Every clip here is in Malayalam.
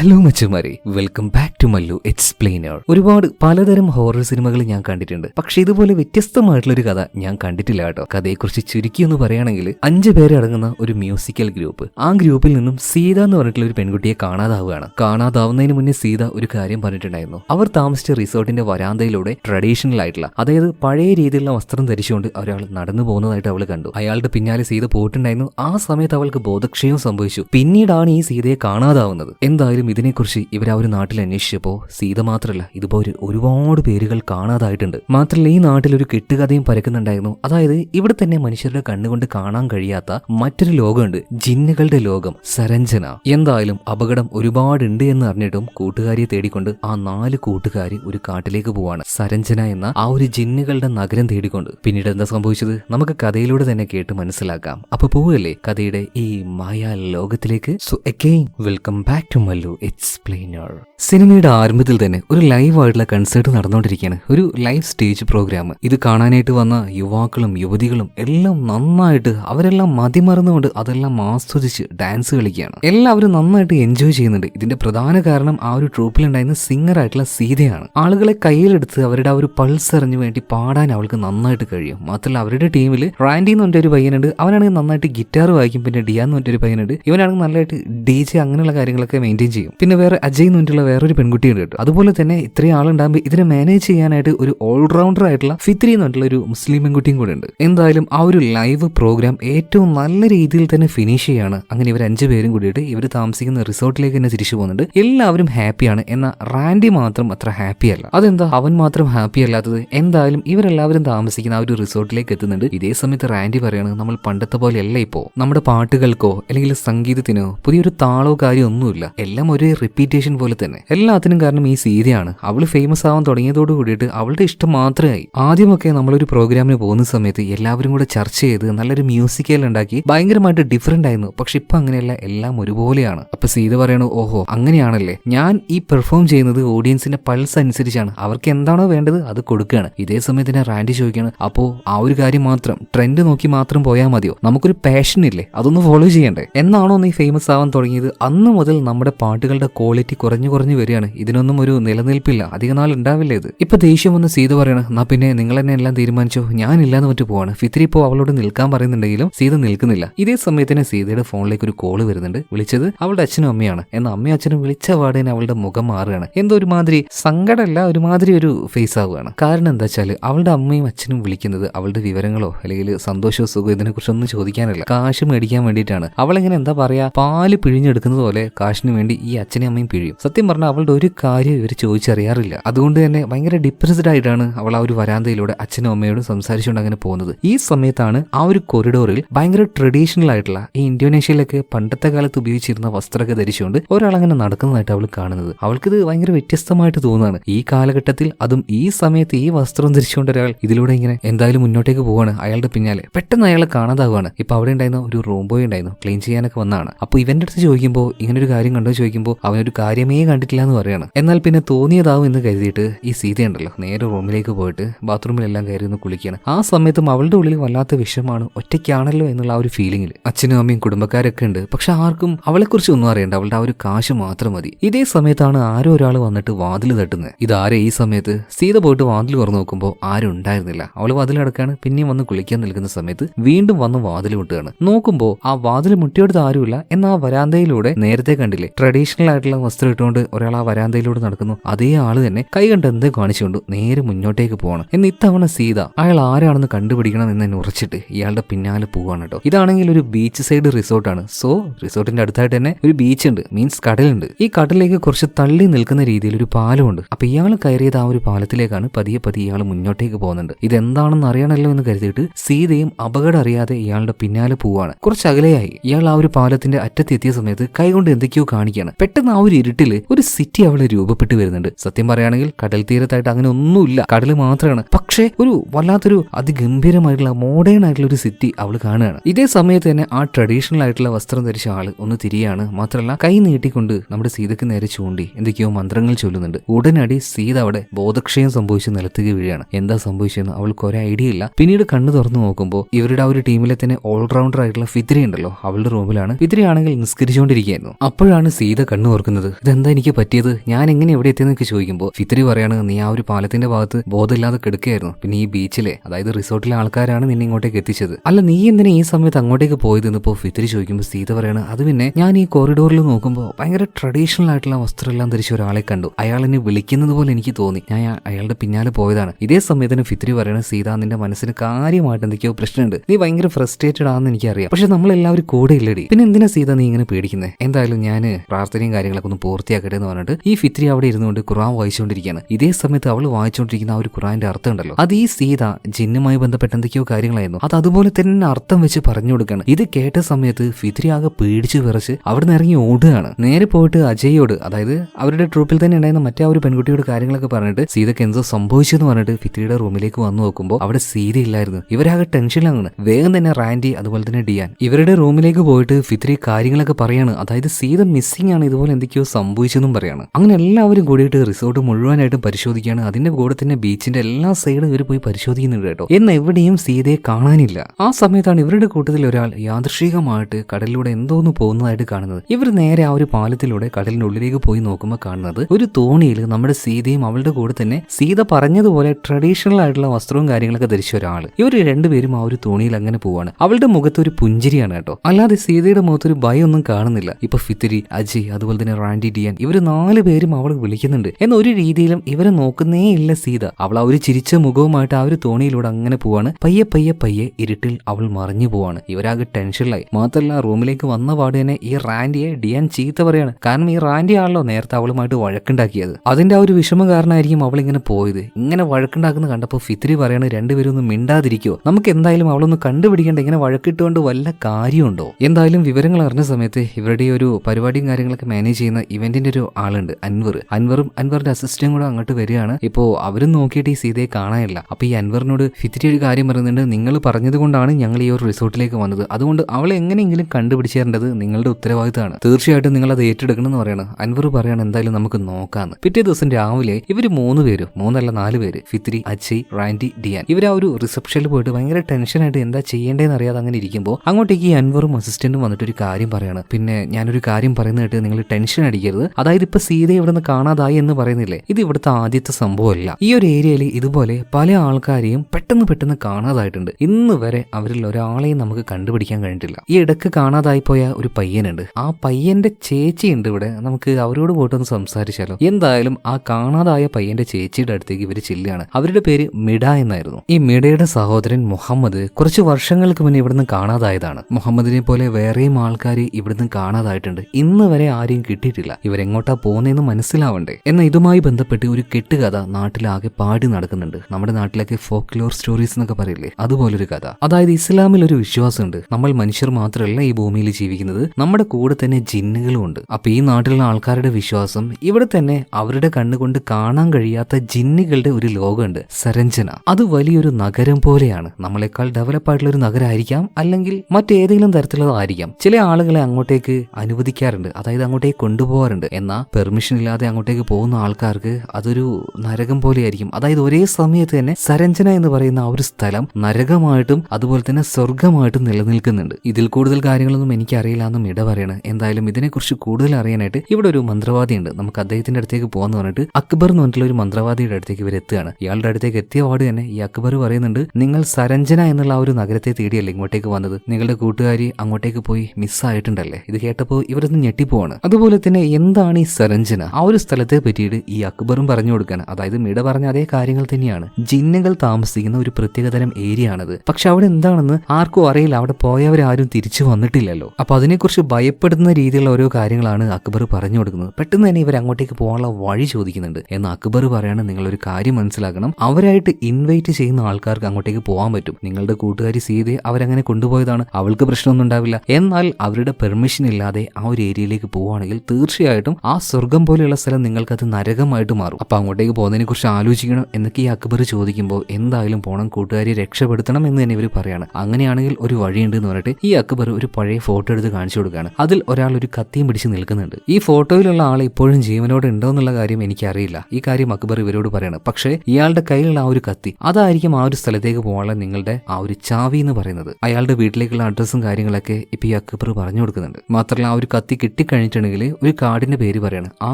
Hello മച്ചുമാരെ. Welcome back to Mallu explainer ഒരുപാട് പലതരം ഹൊറർ സിനിമകൾ ഞാൻ കണ്ടിട്ടുണ്ട്. പക്ഷെ ഇതുപോലെ വ്യത്യസ്തമായിട്ടുള്ള ഒരു കഥ ഞാൻ കണ്ടിട്ടില്ല കേട്ടോ. കഥയെക്കുറിച്ച് ചുരുക്കി എന്ന് പറയുകയാണെങ്കിൽ അഞ്ച് പേരെ അടങ്ങുന്ന ഒരു മ്യൂസിക്കൽ ഗ്രൂപ്പ് ആ ഗ്രൂപ്പിൽ നിന്നും സീത എന്ന് പറഞ്ഞിട്ടുള്ള ഒരു പെൺകുട്ടിയെ കാണാതാവുകയാണ്. കാണാതാവുന്നതിന് മുന്നേ സീത ഒരു കാര്യം പറഞ്ഞിട്ടുണ്ടായിരുന്നു. അവർ താമസിച്ച റിസോർട്ടിന്റെ വരാന്തയിലൂടെ ട്രഡീഷണൽ ആയിട്ടുള്ള അതായത് പഴയ രീതിയിലുള്ള വസ്ത്രം ധരിച്ചുകൊണ്ട് ഒരാൾ നടന്നു പോകുന്നതായിട്ട് അവൾ കണ്ടു. അയാളുടെ പിന്നാലെ സീത പോയിട്ടുണ്ടായിരുന്നു. ആ സമയത്ത് അവൾക്ക് ബോധക്ഷയം സംഭവിച്ചു. പിന്നീടാണ് ഈ സീതയെ കാണാതാവുന്നത്. എന്തായാലും ഇതിനെക്കുറിച്ച് ഇവർ ആ ഒരു നാട്ടിൽ അന്വേഷിച്ചപ്പോൾ സീത മാത്രമല്ല ഇതുപോലെ ഒരുപാട് പേരുകൾ കാണാതായിട്ടുണ്ട്. മാത്രമല്ല ഈ നാട്ടിൽ ഒരു കെട്ടുകഥയും പരക്കുന്നുണ്ടായിരുന്നു. അതായത് ഇവിടെ തന്നെ മനുഷ്യരുടെ കണ്ണുകൊണ്ട് കാണാൻ കഴിയാത്ത മറ്റൊരു ലോകമുണ്ട്. ജിന്നുകളുടെ ലോകം സരഞ്ജന. എന്തായാലും അപകടം ഒരുപാടുണ്ട് എന്ന് അറിഞ്ഞിട്ടും കൂട്ടുകാരിയെ തേടിക്കൊണ്ട് ആ നാല് കൂട്ടുകാർ ഒരു കാട്ടിലേക്ക് പോവാണ്. സരഞ്ജന എന്ന ആ ഒരു ജിന്നുകളുടെ നഗരം തേടിക്കൊണ്ട്. പിന്നീട് എന്താ സംഭവിച്ചത്? നമുക്ക് കഥയിലൂടെ തന്നെ കേട്ട് മനസ്സിലാക്കാം. അപ്പൊ പോവല്ലേ കഥയുടെ ഈ മായാ ലോകത്തിലേക്ക്? So again welcome back to Mallu explainer സിനിമയുടെ ആരംഭത്തിൽ തന്നെ ഒരു ലൈവ് ആയിട്ടുള്ള കൺസേർട്ട് നടന്നുകൊണ്ടിരിക്കുകയാണ്. ഒരു ലൈവ് സ്റ്റേജ് പ്രോഗ്രാം ഇത് കാണാനായിട്ട് വന്ന യുവാക്കളും യുവതികളും എല്ലാം നന്നായിട്ട് അവരെല്ലാം മതിമറന്നുകൊണ്ട് അതെല്ലാം ആസ്വദിച്ച് ഡാൻസ് കളിക്കുകയാണ്. എല്ലാവരും നന്നായിട്ട് എൻജോയ് ചെയ്യുന്നുണ്ട്. ഇതിന്റെ പ്രധാന കാരണം ആ ഒരു ട്രൂപ്പിലുണ്ടായിരുന്ന സിംഗർ ആയിട്ടുള്ള സീതയാണ്. ആളുകളെ കയ്യിലെടുത്ത് അവരുടെ ആ ഒരു പൾസ് അറിഞ്ഞു വേണ്ടി പാടാൻ അവൾക്ക് നന്നായിട്ട് കഴിയും. മാത്രമല്ല അവരുടെ ടീമിൽ റാൻഡി എന്ന് പറഞ്ഞൊരു പയ്യനുണ്ട്. അവനാണെങ്കിൽ നന്നായിട്ട് ഗിറ്റാർ വായിക്കും. പിന്നെ ഡിയ എന്ന് പറഞ്ഞൊരു പയ്യനുണ്ട്. ഇവനാണെങ്കിൽ നല്ലതായിട്ട് ഡി ജെ അങ്ങനെയുള്ള കാര്യങ്ങളൊക്കെ മെയിന്റെയിൻ ചെയ്യും. പിന്നെ വേറെ അജയ് എന്ന് പറഞ്ഞിട്ടുള്ള വേറൊരു പെൺകുട്ടിയുണ്ട് കേട്ടോ. അതുപോലെ തന്നെ ഇത്രയും ആളുണ്ടാകുമ്പോൾ ഇതിനെ മാനേജ് ചെയ്യാനായിട്ട് ഒരു ഓൾറൗണ്ടർ ആയിട്ടുള്ള ഫിത്രി എന്ന് പറഞ്ഞിട്ടുള്ള ഒരു മുസ്ലിം പെൺകുട്ടിയും കൂടെ ഉണ്ട്. എന്തായാലും ആ ഒരു ലൈവ് പ്രോഗ്രാം ഏറ്റവും നല്ല രീതിയിൽ തന്നെ ഫിനിഷ് ചെയ്യാണ്. അങ്ങനെ ഇവർ അഞ്ചു പേരും കൂടിയിട്ട് ഇവർ താമസിക്കുന്ന റിസോർട്ടിലേക്ക് തന്നെ തിരിച്ചു പോകുന്നുണ്ട്. എല്ലാവരും ഹാപ്പിയാണ് എന്നാൽ റാൻഡി മാത്രം അത്ര ഹാപ്പി അല്ല. അതെന്താ? അവൻ മാത്രം ഹാപ്പി അല്ലാത്തത് എന്തായാലും ഇവരെല്ലാവരും താമസിക്കുന്ന ആ ഒരു റിസോർട്ടിലേക്ക് എത്തുന്നുണ്ട്. ഇതേ സമയത്ത് റാൻഡി പറയണത് നമ്മൾ പണ്ടത്തെ പോലെയല്ല ഇപ്പോ. നമ്മുടെ പാട്ടുകൾക്കോ അല്ലെങ്കിൽ സംഗീതത്തിനോ പുതിയൊരു താളോ കാര്യമൊന്നുമില്ല. എല്ലാം ഒരേ റിപ്പീറ്റേഷൻ പോലെ തന്നെ. എല്ലാത്തിനും കാരണം ഈ സീതയാണ്. അവൾ ഫേമസ് ആവാൻ തുടങ്ങിയതോട് കൂടിയിട്ട് അവളുടെ ഇഷ്ടം മാത്രമായി. ആദ്യമൊക്കെ നമ്മളൊരു പ്രോഗ്രാമിന് പോകുന്ന സമയത്ത് എല്ലാവരും കൂടെ ചർച്ച ചെയ്ത് നല്ലൊരു മ്യൂസിക്കൽ ഉണ്ടാക്കി ഭയങ്കരമായിട്ട് ഡിഫറെന്റ് ആയിരുന്നു. പക്ഷെ ഇപ്പൊ അങ്ങനെയല്ല. എല്ലാം ഒരുപോലെയാണ്. അപ്പൊ സീത പറയണു ഓഹോ അങ്ങനെയാണല്ലേ? ഞാൻ ഈ പെർഫോം ചെയ്യുന്നത് ഓഡിയൻസിന്റെ പൾസ് അനുസരിച്ചാണ്. അവർക്ക് എന്താണോ വേണ്ടത് അത് കൊടുക്കുകയാണ്. ഇതേ സമയത്ത് ഞാൻ റാൻഡി ചോദിക്കുകയാണ് അപ്പോ ആ ഒരു കാര്യം മാത്രം ട്രെൻഡ് നോക്കി മാത്രം പോയാൽ മതിയോ? നമുക്കൊരു പാഷൻ ഇല്ലേ? അതൊന്ന് ഫോളോ ചെയ്യണ്ടേ? എന്നാണോ നീ ഫേമസ് ആവാൻ തുടങ്ങിയത്? അന്ന് മുതൽ നമ്മുടെ പാട്ടുകളുടെ ക്വാളിറ്റി കുറഞ്ഞു കുറഞ്ഞു വരികയാണ്. ഇതിനൊന്നും ഒരു നിലനിൽപ്പില്ല. അധിക നാൾ ഉണ്ടാവില്ല ഇത്. ഇപ്പൊ ദേഷ്യം വന്ന് സീത പറയണം എന്നാ പിന്നെ നിങ്ങൾ തന്നെ എല്ലാം തീരുമാനിച്ചോ? ഞാനില്ലാന്ന് മറ്റു പോവാണ്. ഫിത്രി ഇപ്പോൾ അവളോട് നിൽക്കാൻ പറയുന്നുണ്ടെങ്കിലും സീത നിൽക്കുന്നില്ല. ഇതേ സമയത്തിന് സീതയുടെ ഫോണിലേക്ക് ഒരു കോൾ വരുന്നുണ്ട്. വിളിച്ചത് അവളുടെ അച്ഛനും അമ്മയാണ്. എന്നാൽ അമ്മയും അച്ഛനും വിളിച്ച പാടേന് അവളുടെ മുഖം മാറുകയാണ്. എന്തോ ഒരുമാതിരി സങ്കടമല്ല ഒരുമാതിരി ഒരു ഫേസ് ആവുകയാണ്. കാരണം എന്താ വെച്ചാൽ അവളുടെ അമ്മയും അച്ഛനും വിളിക്കുന്നത് അവളുടെ വിവരങ്ങളോ അല്ലെങ്കിൽ സന്തോഷമോ സുഖമോ ഇതിനെ കുറിച്ചൊന്നും ചോദിക്കാനല്ല. കാശ് മേടിക്കാൻ വേണ്ടിയിട്ടാണ്. അവളിങ്ങനെ എന്താ പറയാ പാൽ പിഴിഞ്ഞെടുക്കുന്നത് പോലെ കാശിന് വേണ്ടി അച്ഛനും അമ്മയും പിഴിയും. സത്യം പറഞ്ഞാൽ അവളുടെ ഒരു കാര്യം ഇവർ ചോദിച്ചറിയാറില്ല. അതുകൊണ്ട് തന്നെ ഭയങ്കര ഡിപ്രസ്ഡ് ആയിട്ടാണ് അവൾ ആ ഒരു വരാന്തയിലൂടെ അച്ഛനും അമ്മയോടും സംസാരിച്ചുകൊണ്ട് അങ്ങനെ പോകുന്നത്. ഈ സമയത്താണ് ആ ഒരു കൊറിഡോറിൽ ഭയങ്കര ട്രഡീഷണൽ ആയിട്ടുള്ള ഈ ഇന്തോനേഷ്യയിലൊക്കെ പണ്ടത്തെ കാലത്ത് ഉപയോഗിച്ചിരുന്ന വസ്ത്രമൊക്കെ ധരിച്ചുകൊണ്ട് ഒരാൾ അങ്ങനെ നടക്കുന്നതായിട്ട് അവൾ കാണുന്നത്. അവൾക്കിത് ഭയങ്കര വ്യത്യസ്തമായിട്ട് തോന്നുകയാണ് ഈ കാലഘട്ടത്തിൽ അതും ഈ സമയത്ത് ഈ വസ്ത്രം ധരിച്ചുകൊണ്ട് ഒരാൾ ഇതിലൂടെ ഇങ്ങനെ എന്തായാലും മുന്നോട്ടേക്ക് പോവാണ്. അയാളുടെ പിന്നാലെ പെട്ടെന്ന് അയാളെ കാണാതാവുകയാണ് ഇപ്പൊ അവിടെ ഉണ്ടായിരുന്ന ഒരു റൂംബോയ് ഉണ്ടായിരുന്നു. ക്ലീൻ ചെയ്യാനൊക്കെ വന്നാണ് അപ്പോൾ ഇവന്റെ അടുത്ത് ചോദിക്കുമ്പോൾ ഇങ്ങനെ ഒരു കാര്യം കണ്ടോ ചോദിക്കുമ്പോൾ അവനൊരു കാര്യമേ കണ്ടിട്ടില്ല എന്ന് പറയാണ്. എന്നാൽ പിന്നെ തോന്നിയതാവും എന്ന് കരുതിയിട്ട് ഈ സീതയുണ്ടല്ലോ. നേരെ റൂമിലേക്ക് പോയിട്ട് ബാത്റൂമിലെല്ലാം കയറി ഒന്ന് കുളിക്കുകയാണ് ആ സമയത്തും അവളുടെ ഉള്ളിൽ വല്ലാത്ത വിഷമാണ് ഒറ്റയ്ക്കാണല്ലോ എന്നുള്ള ആ ഒരു ഫീലിംഗിൽ അച്ഛനും അമ്മയും കുടുംബക്കാരൊക്കെ ഉണ്ട്. പക്ഷെ ആർക്കും അവളെക്കുറിച്ച് ഒന്നും അറിയണ്ട. അവളുടെ ആ ഒരു കാശ് മാത്രം മതി. ഇതേ സമയത്താണ് ആരോ ഒരാൾ വന്നിട്ട് വാതിൽ തട്ടുന്നത്. ഇതാരെ ഈ സമയത്ത്? സീത പോയിട്ട് വാതിൽ തുറന്നു നോക്കുമ്പോൾ ആരും ഉണ്ടായിരുന്നില്ല. അവൾ വാതിലടക്കാണ്. പിന്നെയും വന്ന് കുളിക്കാൻ നിൽക്കുന്ന സമയത്ത് വീണ്ടും വന്ന് വാതിൽ മുട്ടുകയാണ്. നോക്കുമ്പോൾ ആ വാതിൽ മുട്ടിയെടുത്ത് ആരുമില്ല. എന്നാൽ ആ വരാന്തയിലൂടെ നേരത്തെ കണ്ടില്ലേ? ട്രഡീഷണൽ ആയിട്ടുള്ള വസ്ത്രം ഇട്ടുകൊണ്ട് ഒരാൾ ആ വരാന്തയിലൂടെ നടക്കുന്നു. അതേ ആൾ തന്നെ കൈ കണ്ട് എന്ത് കാണിച്ചുകൊണ്ട് നേരെ മുന്നോട്ടേക്ക് പോകണം എന്ന് ഇത്തവണ സീത അയാൾ ആരാണെന്ന് കണ്ടുപിടിക്കണം എന്ന് ഉറച്ചിട്ട് ഇയാളുടെ പിന്നാലെ പോവാണ് കേട്ടോ. ഇതാണെങ്കിൽ ഒരു ബീച്ച് സൈഡ് റിസോർട്ടാണ് സോ റിസോർട്ടിന്റെ അടുത്തായിട്ട് തന്നെ ഒരു ബീച്ച് ഉണ്ട്. മീൻസ് കടലുണ്ട്. ഈ കടലിലേക്ക് കുറച്ച് തള്ളി നിൽക്കുന്ന രീതിയിൽ ഒരു പാലമുണ്ട് അപ്പൊ ഇയാൾ കയറിയത് ആ ഒരു പാലത്തിലേക്കാണ് പതിയെ പതിയെ ഇയാൾ മുന്നോട്ടേക്ക് പോകുന്നുണ്ട്. ഇതെന്താണെന്ന് അറിയണമല്ലോ എന്ന് കരുതിയിട്ട് സീതയും അപകടം അറിയാതെ ഇയാളുടെ പിന്നാലെ പോവാണ്. കുറച്ച് അകലെയായി ഇയാൾ ആ ഒരു പാലത്തിന്റെ അറ്റത്തെത്തിയ സമയത്ത് കൈകൊണ്ട് എന്തൊക്കെയോ കാണിക്കുകയാണ് പെട്ടെന്ന് ആ ഒരു ഇരുട്ടിൽ ഒരു സിറ്റി അവളെ രൂപപ്പെട്ട് വരുന്നുണ്ട്. സത്യം പറയുകയാണെങ്കിൽ കടൽ തീരത്തായിട്ട് അങ്ങനെ ഒന്നുമില്ല. കടൽ മാത്രമാണ് പക്ഷേ ഒരു വല്ലാത്തൊരു അതിഗംഭീരമായിട്ടുള്ള മോഡേൺ ആയിട്ടുള്ള ഒരു സിറ്റി അവൾ കാണുകയാണ്. ഇതേ സമയത്ത് തന്നെ ആ ട്രഡീഷണൽ ആയിട്ടുള്ള വസ്ത്രം ധരിച്ച ആൾ ഒന്ന് തിരിയാണ് മാത്രമല്ല കൈ നീട്ടിക്കൊണ്ട് നമ്മുടെ സീതയ്ക്ക് നേരെ ചൂണ്ടി എന്തൊക്കെയോ മന്ത്രങ്ങൾ ചൊല്ലുന്നുണ്ട്. ഉടനടി സീത അവിടെ ബോധക്ഷയം സംഭവിച്ച് നിലത്തുക വീഴാണ് എന്താ സംഭവിച്ചെന്ന് അവൾക്ക് ഒരു ഐഡിയ ഇല്ല. പിന്നീട് കണ്ണു തുറന്നു നോക്കുമ്പോൾ ഇവരുടെ ആ ഒരു ടീമിലെ തന്നെ ഓൾറൗണ്ടർ ആയിട്ടുള്ള ഫിത്രി ഉണ്ടല്ലോ. അവളുടെ റൂമിലാണ് ഫിത്രി ആണെങ്കിൽ നിസ്കരിച്ചുകൊണ്ടിരിക്കുകയായിരുന്നു. അപ്പോഴാണ് സീത കണ്ണു ഓർക്കുന്നത്? ഇതെന്താ എനിക്ക് പറ്റിയത്? ഞാൻ എങ്ങനെ എവിടെ എത്തിയെന്നൊക്കെ ചോദിക്കുമ്പോൾ ഫിത്രി പറയാണ് നീ ആ ഒരു പാലത്തിന്റെ ഭാഗത്ത് ബോധമില്ലാതെ കിടക്കുകയായിരുന്നു. പിന്നെ ഈ ബീച്ചിലെ അതായത് റിസോർട്ടിലെ ആൾക്കാരാണ് നിന്നെ ഇങ്ങോട്ടേക്ക് എത്തിച്ചത്. അല്ല നീ എന്തിനാ ഈ സമയത്ത് അങ്ങോട്ടേക്ക് പോയത് എന്നിപ്പോ ഫിത്രി ചോദിക്കുമ്പോൾ സീത പറയാണ് അത് പിന്നെ ഞാൻ ഈ കോറിഡോറിൽ നോക്കുമ്പോൾ ഭയങ്കര ട്രഡീഷണൽ ആയിട്ടുള്ള വസ്ത്രമെല്ലാം ധരിച്ച ഒരാളെ കണ്ടു. അയാൾ എന്നെ വിളിക്കുന്നത് പോലെ എനിക്ക് തോന്നി. ഞാൻ അയാളുടെ പിന്നാലെ പോയതാണ്. ഇതേ സമയത്തിന് ഫിത്രി പറയണ സീത നിന്റെ മനസ്സിന് കാര്യമായിട്ട് എന്തൊക്കെയോ പ്രശ്നമുണ്ട്. നീ ഭയങ്കര ഫ്രസ്ട്രേറ്റഡ് ആണെന്ന് എനിക്കറിയാം. പക്ഷെ നമ്മളെല്ലാവരും കൂടെ ഇല്ലടി. പിന്നെ എന്തിനാ സീത നീ ഇങ്ങനെ പേടിക്കുന്നത് എന്തായാലും ഞാൻ പ്രാർത്ഥനയും കാര്യങ്ങളൊക്കെ ഒന്ന് പൂർത്തിയാക്കട്ടെ എന്ന് പറഞ്ഞിട്ട് ഈ ഫിത്രി അവിടെ ഇരുന്നുകൊണ്ട് ഖുറാൻ വായിച്ചുകൊണ്ടിരിക്കുകയാണ്. ഇതേ സമയത്ത് അവൾ വായിച്ചുകൊണ്ടിരിക്കുന്ന ആ ഒരു ഖുറാന്റെ അർത്ഥം ഉണ്ടല്ലോ അത് ഈ സീത ജിന്നുമായി ബന്ധപ്പെട്ട എന്തൊക്കെയോ കാര്യങ്ങളായിരുന്നു. അത് അതുപോലെ തന്നെ അർത്ഥം വെച്ച് പറഞ്ഞു കൊടുക്കുകയാണ്. ഇത് കേട്ട സമയത്ത് ഫിത്രി ആകെ പേടിച്ച് വിറച്ച് അവിടെ നിന്ന് ഇറങ്ങി ഓടുകയാണ്. നേരെ പോയിട്ട് അജയോട് അതായത് അവരുടെ ട്രൂപ്പിൽ തന്നെ ഉണ്ടായിരുന്ന മറ്റേ ഒരു പെൺകുട്ടിയോട് കാര്യങ്ങളൊക്കെ പറഞ്ഞിട്ട് സീതക്ക് എന്തോ സംഭവിച്ചു എന്ന് പറഞ്ഞിട്ട് ഫിത്രിയുടെ റൂമിലേക്ക് വന്നു നോക്കുമ്പോൾ അവിടെ സീത ഇല്ലായിരുന്നു. ഇവരാകെ ടെൻഷനിലാണ് വേഗം തന്നെ റാൻഡി അതുപോലെ തന്നെ ഡിയാൻ ഇവരുടെ റൂമിലേക്ക് പോയിട്ട് ഫിത്രി കാര്യങ്ങളൊക്കെ പറയാണ്. അതായത് സീത മിസ്സിംഗ് ആണ് ഇതുപോലെ എന്തൊക്കെയോ സംഭവിച്ചെന്നും പറയാണ്. അങ്ങനെ എല്ലാവരും കൂടിയിട്ട് റിസോർട്ട് മുഴുവനായിട്ടും പരിശോധിക്കുകയാണ്. അതിന്റെ കൂടെ തന്നെ ബീച്ചിന്റെ എല്ലാ സൈഡും ഇവർ പോയി പരിശോധിക്കുന്നുണ്ട് കേട്ടോ. എന്ന് എവിടെയും സീതയെ കാണാനില്ല. ആ സമയത്താണ് ഇവരുടെ കൂട്ടത്തിൽ ഒരാൾ യാദൃശികമായിട്ട് കടലിലൂടെ എന്തോന്ന് പോകുന്നതായിട്ട് കാണുന്നത്. ഇവർ നേരെ ആ ഒരു പാലത്തിലൂടെ കടലിന്റെ ഉള്ളിലേക്ക് പോയി നോക്കുമ്പോൾ കാണുന്നത് ഒരു തോണിയിൽ നമ്മുടെ സീതയും അവളുടെ കൂടെ തന്നെ സീത പറഞ്ഞതുപോലെ ട്രഡീഷണൽ ആയിട്ടുള്ള വസ്ത്രവും കാര്യങ്ങളൊക്കെ ധരിച്ച ഒരാൾ ഇവർ രണ്ടുപേരും ആ ഒരു തോണിയിൽ അങ്ങനെ പോവാണ്. അവളുടെ മുഖത്ത് ഒരു പുഞ്ചിരിയാണ് കേട്ടോ. അല്ലാതെ സീതയുടെ മുഖത്ത് ഒരു ഭയം ഒന്നും കാണുന്നില്ല. ഇപ്പൊ ഫിത്തിരി അജയ് അതുപോലെ തന്നെ റാൻഡി ഡിയൻ. ഇവർ നാല് പേരും അവൾ വിളിക്കുന്നുണ്ട്. എന്ന ഒരു രീതിയിലും ഇവരെ നോക്കുന്നേ ഇല്ല സീത. അവൾ ആ ഒരു ചിരിച്ച മുഖവുമായിട്ട് ആ ഒരു തോണിയിലൂടെ അങ്ങനെ പോവാണ്. പയ്യെ പയ്യെ പയ്യെ ഇരുട്ടിൽ അവൾ മറിഞ്ഞു പോവാണ്. ഇവരാകെ ടെൻഷനിലായി. മാത്രമല്ല റൂമിലേക്ക് വന്ന പാട് തന്നെ ഈ റാൻഡിയെ ഡിയാൻ ചീത്ത പറയാണ്. കാരണം ഈ റാൻഡി ആണല്ലോ നേരത്തെ അവളുമായിട്ട് വഴക്കുണ്ടാക്കിയത്. അതിന്റെ ആ ഒരു വിഷമം കാരണമായിരിക്കും അവൾ ഇങ്ങനെ പോയത്. ഇങ്ങനെ വഴക്കുണ്ടാക്കുന്ന കണ്ടപ്പോൾ ഫിത്രി പറയാണ് രണ്ടുപേരും ഒന്ന് മിണ്ടാതിരിക്കോ. നമുക്ക് എന്തായാലും അവളൊന്ന് കണ്ടുപിടിക്കേണ്ട ഇങ്ങനെ വഴക്കിട്ടുകൊണ്ട് വല്ല കാര്യമുണ്ടോ? എന്തായാലും വിവരങ്ങൾ അറിഞ്ഞ സമയത്ത് ഇവരുടെ ഒരു പരിപാടിയും കാര്യങ്ങളൊക്കെ മാനേജ് ചെയ്യുന്ന ഇവന്റിന്റെ ഒരു ആളുണ്ട് അൻവർ. അൻവറും അൻവറിന്റെ അസിസ്റ്റന്റും കൂടെ അങ്ങോട്ട് വരികയാണ്. ഇപ്പോൾ അവരും നോക്കിയിട്ട് ഈ സീതയെ കാണാനില്ല. അപ്പോൾ ഈ അൻവറിനോട് ഫിത്തിരി ഒരു കാര്യം പറയുന്നുണ്ട്. നിങ്ങൾ പറഞ്ഞതുകൊണ്ടാണ് ഞങ്ങൾ ഈ ഒരു റിസോർട്ടിലേക്ക് വന്നത്. അതുകൊണ്ട് അവളെ എങ്ങനെയെങ്കിലും കണ്ടുപിടിച്ചേരേണ്ടത് നിങ്ങളുടെ ഉത്തരവാദിത്തമാണ്. തീർച്ചയായിട്ടും നിങ്ങൾ അത് ഏറ്റെടുക്കണം എന്ന് പറയണം. അൻവർ പറയാണ് എന്തായാലും നമുക്ക് നോക്കാന്ന്. പിറ്റേ ദിവസം രാവിലെ ഇവർ മൂന്ന് പേര് മൂന്നല്ല നാല് പേര് ഫിത്തിരി അച്ചി റാൻഡി ഡിയാൻ ഇവർ ആ ഒരു റിസപ്ഷനിൽ പോയിട്ട് ഭയങ്കര ടെൻഷനായിട്ട് എന്താ ചെയ്യേണ്ടതെന്ന് അറിയാതെ അങ്ങനെ ഇരിക്കുമ്പോൾ അങ്ങോട്ടേക്ക് ഈ അൻവറും അസിസ്റ്റന്റും വന്നിട്ട് ഒരു കാര്യം പറയാണ്. പിന്നെ ഞാനൊരു കാര്യം പറയുന്നത് കേട്ട് നിങ്ങൾ ടെൻഷൻ അടിക്കരുത്. അതായത് ഇപ്പൊ സീതയെ ഇവിടെ നിന്ന് കാണാതായി എന്ന് പറയുന്നില്ലേ? ഇത് ഇവിടുത്തെ ആദ്യത്തെ സംഭവമല്ല. ഈ ഒരു ഏരിയയിൽ ഇതുപോലെ പല ആൾക്കാരെയും പെട്ടെന്ന് പെട്ടെന്ന് കാണാതായിട്ടുണ്ട്. ഇന്ന് വരെ അവരിൽ ഒരാളെയും നമുക്ക് കണ്ടുപിടിക്കാൻ കഴിഞ്ഞിട്ടില്ല. ഈ ഇടയ്ക്ക് കാണാതായി പോയ ഒരു പയ്യനുണ്ട്. ആ പയ്യന്റെ ചേച്ചി ഉണ്ട് ഇവിടെ. നമുക്ക് അവരോട് പോയിട്ടൊന്ന് സംസാരിച്ചാലോ? എന്തായാലും ആ കാണാതായ പയ്യന്റെ ചേച്ചിയുടെ അടുത്തേക്ക് ഇവർ ചെല്ലുകയാണ്. അവരുടെ പേര് മിഡ എന്നായിരുന്നു. ഈ മിഡയുടെ സഹോദരൻ മുഹമ്മദ് കുറച്ച് വർഷങ്ങൾക്ക് മുന്നേ ഇവിടുന്ന് കാണാതായതാണ്. മുഹമ്മദിനെ പോലെ വേറെയും ആൾക്കാർ ഇവിടുന്ന് കാണാതായിട്ടുണ്ട്. ഇന്ന് വരെ ആരെയും കിട്ടിയിട്ടില്ല. ഇവരെങ്ങോട്ടാ പോകുന്നതെന്ന് മനസ്സിലാവണ്ടേ. എന്നാൽ ഇതുമായി ബന്ധപ്പെട്ട് ഒരു കെട്ടുകഥ നാട്ടിലാകെ പാടി നടക്കുന്നുണ്ട്. നമ്മുടെ നാട്ടിലൊക്കെ ഫോക്ലോർ സ്റ്റോറീസ് എന്നൊക്കെ പറയില്ലേ? അതുപോലൊരു കഥ. അതായത് ഇസ്ലാമിൽ ഒരു വിശ്വാസമുണ്ട്. നമ്മൾ മനുഷ്യർ മാത്രമല്ല ഈ ഭൂമിയിൽ ജീവിക്കുന്നത്. നമ്മുടെ കൂടെ തന്നെ ജിന്നുകളും ഉണ്ട്. അപ്പൊ ഈ നാട്ടിലുള്ള ആൾക്കാരുടെ വിശ്വാസം ഇവിടെ തന്നെ അവരുടെ കണ്ണുകൊണ്ട് കാണാൻ കഴിയാത്ത ജിന്നുകളുടെ ഒരു ലോകമുണ്ട്. സരഞ്ജന. അത് വലിയൊരു നഗരം പോലെയാണ്. നമ്മളെക്കാൾ ഡെവലപ്പ് ആയിട്ടുള്ള ഒരു നഗരമായിരിക്കാം അല്ലെങ്കിൽ മറ്റേതെങ്കിലും തരത്തിലുള്ളതായിരിക്കാം. ചില ആളുകളെ അങ്ങോട്ടേക്ക് അനുവദിക്കാറുണ്ട്. അതായത് അങ്ങോട്ടേക്ക് കൊണ്ടുപോകാറുണ്ട്. എന്നാൽ പെർമിഷൻ ഇല്ലാതെ അങ്ങോട്ടേക്ക് പോകുന്ന ആൾക്കാർക്ക് അതൊരു നരകം പോലെയായിരിക്കും. അതായത് ഒരേ സമയത്ത് തന്നെ സരഞ്ജന എന്ന് പറയുന്ന ആ ഒരു സ്ഥലം നരകമായിട്ടും അതുപോലെ തന്നെ സ്വർഗമായിട്ടും നിലനിൽക്കുന്നുണ്ട്. ഇതിൽ കൂടുതൽ കാര്യങ്ങളൊന്നും എനിക്ക് അറിയില്ല എന്നും ഇട പറയണം എന്തായാലും ഇതിനെക്കുറിച്ച് കൂടുതൽ അറിയാനായിട്ട് ഇവിടെ ഒരു മന്ത്രവാദിയുണ്ട്. നമുക്ക് അദ്ദേഹത്തിന്റെ അടുത്തേക്ക് പോകാന്ന് പറഞ്ഞിട്ട് അക്ബർ എന്ന് പറഞ്ഞിട്ടുള്ള ഒരു മന്ത്രവാദിയുടെ അടുത്തേക്ക് ഇവർ എത്തുകയാണ്. ഇയാളുടെ അടുത്തേക്ക് എത്തിയ പാട് തന്നെ ഈ അക്ബർ പറയുന്നുണ്ട് നിങ്ങൾ സരഞ്ജന എന്നുള്ള ആ ഒരു നഗരത്തെ തേടിയല്ലേ ഇങ്ങോട്ടേക്ക് വന്നത്? നിങ്ങളുടെ കൂട്ടുകാരി അങ്ങോട്ടേക്ക് പോയി മിസ്സായിട്ടുണ്ടല്ലേ ഇത് കേട്ടപ്പോൾ ഇവരൊന്ന് ഞെട്ടിപ്പോവാണ്. അതുപോലെ തന്നെ എന്താണ് ഈ സരഞ്ജന? ആ ഒരു സ്ഥലത്തെ പറ്റിയിട്ട് ഈ അക്ബറും പറഞ്ഞു കൊടുക്കാൻ അതായത് മിട പറഞ്ഞ അതേ കാര്യങ്ങൾ തന്നെയാണ്. ജിന്നുകൾ താമസിക്കുന്ന ഒരു പ്രത്യേകതരം ഏരിയ ആണത് പക്ഷെ അവിടെ എന്താണെന്ന് ആർക്കും അറിയില്ല. അവിടെ പോയവരാരും തിരിച്ചു വന്നിട്ടില്ലല്ലോ. അപ്പൊ അതിനെക്കുറിച്ച് ഭയപ്പെടുന്ന രീതിയിലുള്ള ഓരോ കാര്യങ്ങളാണ് അക്ബർ പറഞ്ഞു കൊടുക്കുന്നത്. പെട്ടെന്ന് തന്നെ ഇവർ അങ്ങോട്ടേക്ക് പോകാനുള്ള വഴി ചോദിക്കുന്നുണ്ട്. എന്ന് അക്ബർ പറയാണ് ഒരു കാര്യം മനസ്സിലാക്കണം. അവരായിട്ട് ഇൻവൈറ്റ് ചെയ്യുന്ന ആൾക്കാർക്ക് അങ്ങോട്ടേക്ക് പോകാൻ പറ്റും. നിങ്ങളുടെ കൂട്ടുകാരി സീതയെ അവരങ്ങനെ കൊണ്ടുപോയതാണ്. അവൾക്ക് പ്രശ്നമൊന്നും ഉണ്ടാവില്ല. എന്നാൽ അവരുടെ പെർമിഷൻ ഇല്ലാതെ ആ ഒരു ഏരിയയിലേക്ക് പോവുകയാണെങ്കിൽ തീർച്ചയായിട്ടും ആ സ്വർഗം പോലെയുള്ള സ്ഥലം നിങ്ങൾക്കത് നരകമായിട്ട് മാറും. അപ്പൊ അങ്ങോട്ടേക്ക് പോകുന്നതിനെ കുറിച്ച് ആലോചിക്കണം എന്നൊക്കെ ഈ അക്ബർ ചോദിക്കുമ്പോൾ എന്തായാലും പോണം കൂട്ടുകാരി രക്ഷപ്പെടുത്തണം എന്ന് തന്നെ ഇവർ പറയാണ്. അങ്ങനെയാണെങ്കിൽ ഒരു വഴിയുണ്ട് എന്ന് പറഞ്ഞിട്ട് ഈ അക്ബർ ഒരു പഴയ ഫോട്ടോ എടുത്ത് കാണിച്ചു കൊടുക്കുകയാണ്. അതിൽ ഒരാൾ ഒരു കത്തിയും പിടിച്ച് നിൽക്കുന്നുണ്ട്. ഈ ഫോട്ടോയിലുള്ള ആൾ ഇപ്പോഴും ജീവനോടെ ഉണ്ടോ എന്നുള്ള കാര്യം എനിക്കറിയില്ല. ഈ കാര്യം അക്ബർ ഇവരോട് പറയാണ്. പക്ഷേ ഇയാളുടെ കയ്യിലുള്ള ആ ഒരു കത്തി അതായിരിക്കും ആ ഒരു സ്ഥലത്തേക്ക് പോകാനുള്ള നിങ്ങളുടെ ആ ഒരു ചാവി എന്ന് പറയുന്നത്. അയാളുടെ വീട്ടിലേക്കുള്ള അഡ്രസ്സും കാര്യങ്ങളൊക്കെ ഇപ്പൊ ഈ അക്ബർ പറഞ്ഞു കൊടുക്കുന്നുണ്ട്. മാത്രമല്ല ആ ഒരു കത്തി കിട്ടിക്കഴിഞ്ഞാൽ കഴിഞ്ഞിട്ടുണ്ടെങ്കിൽ ഒരു കാടിന്റെ പേര് പറയാണ്. ആ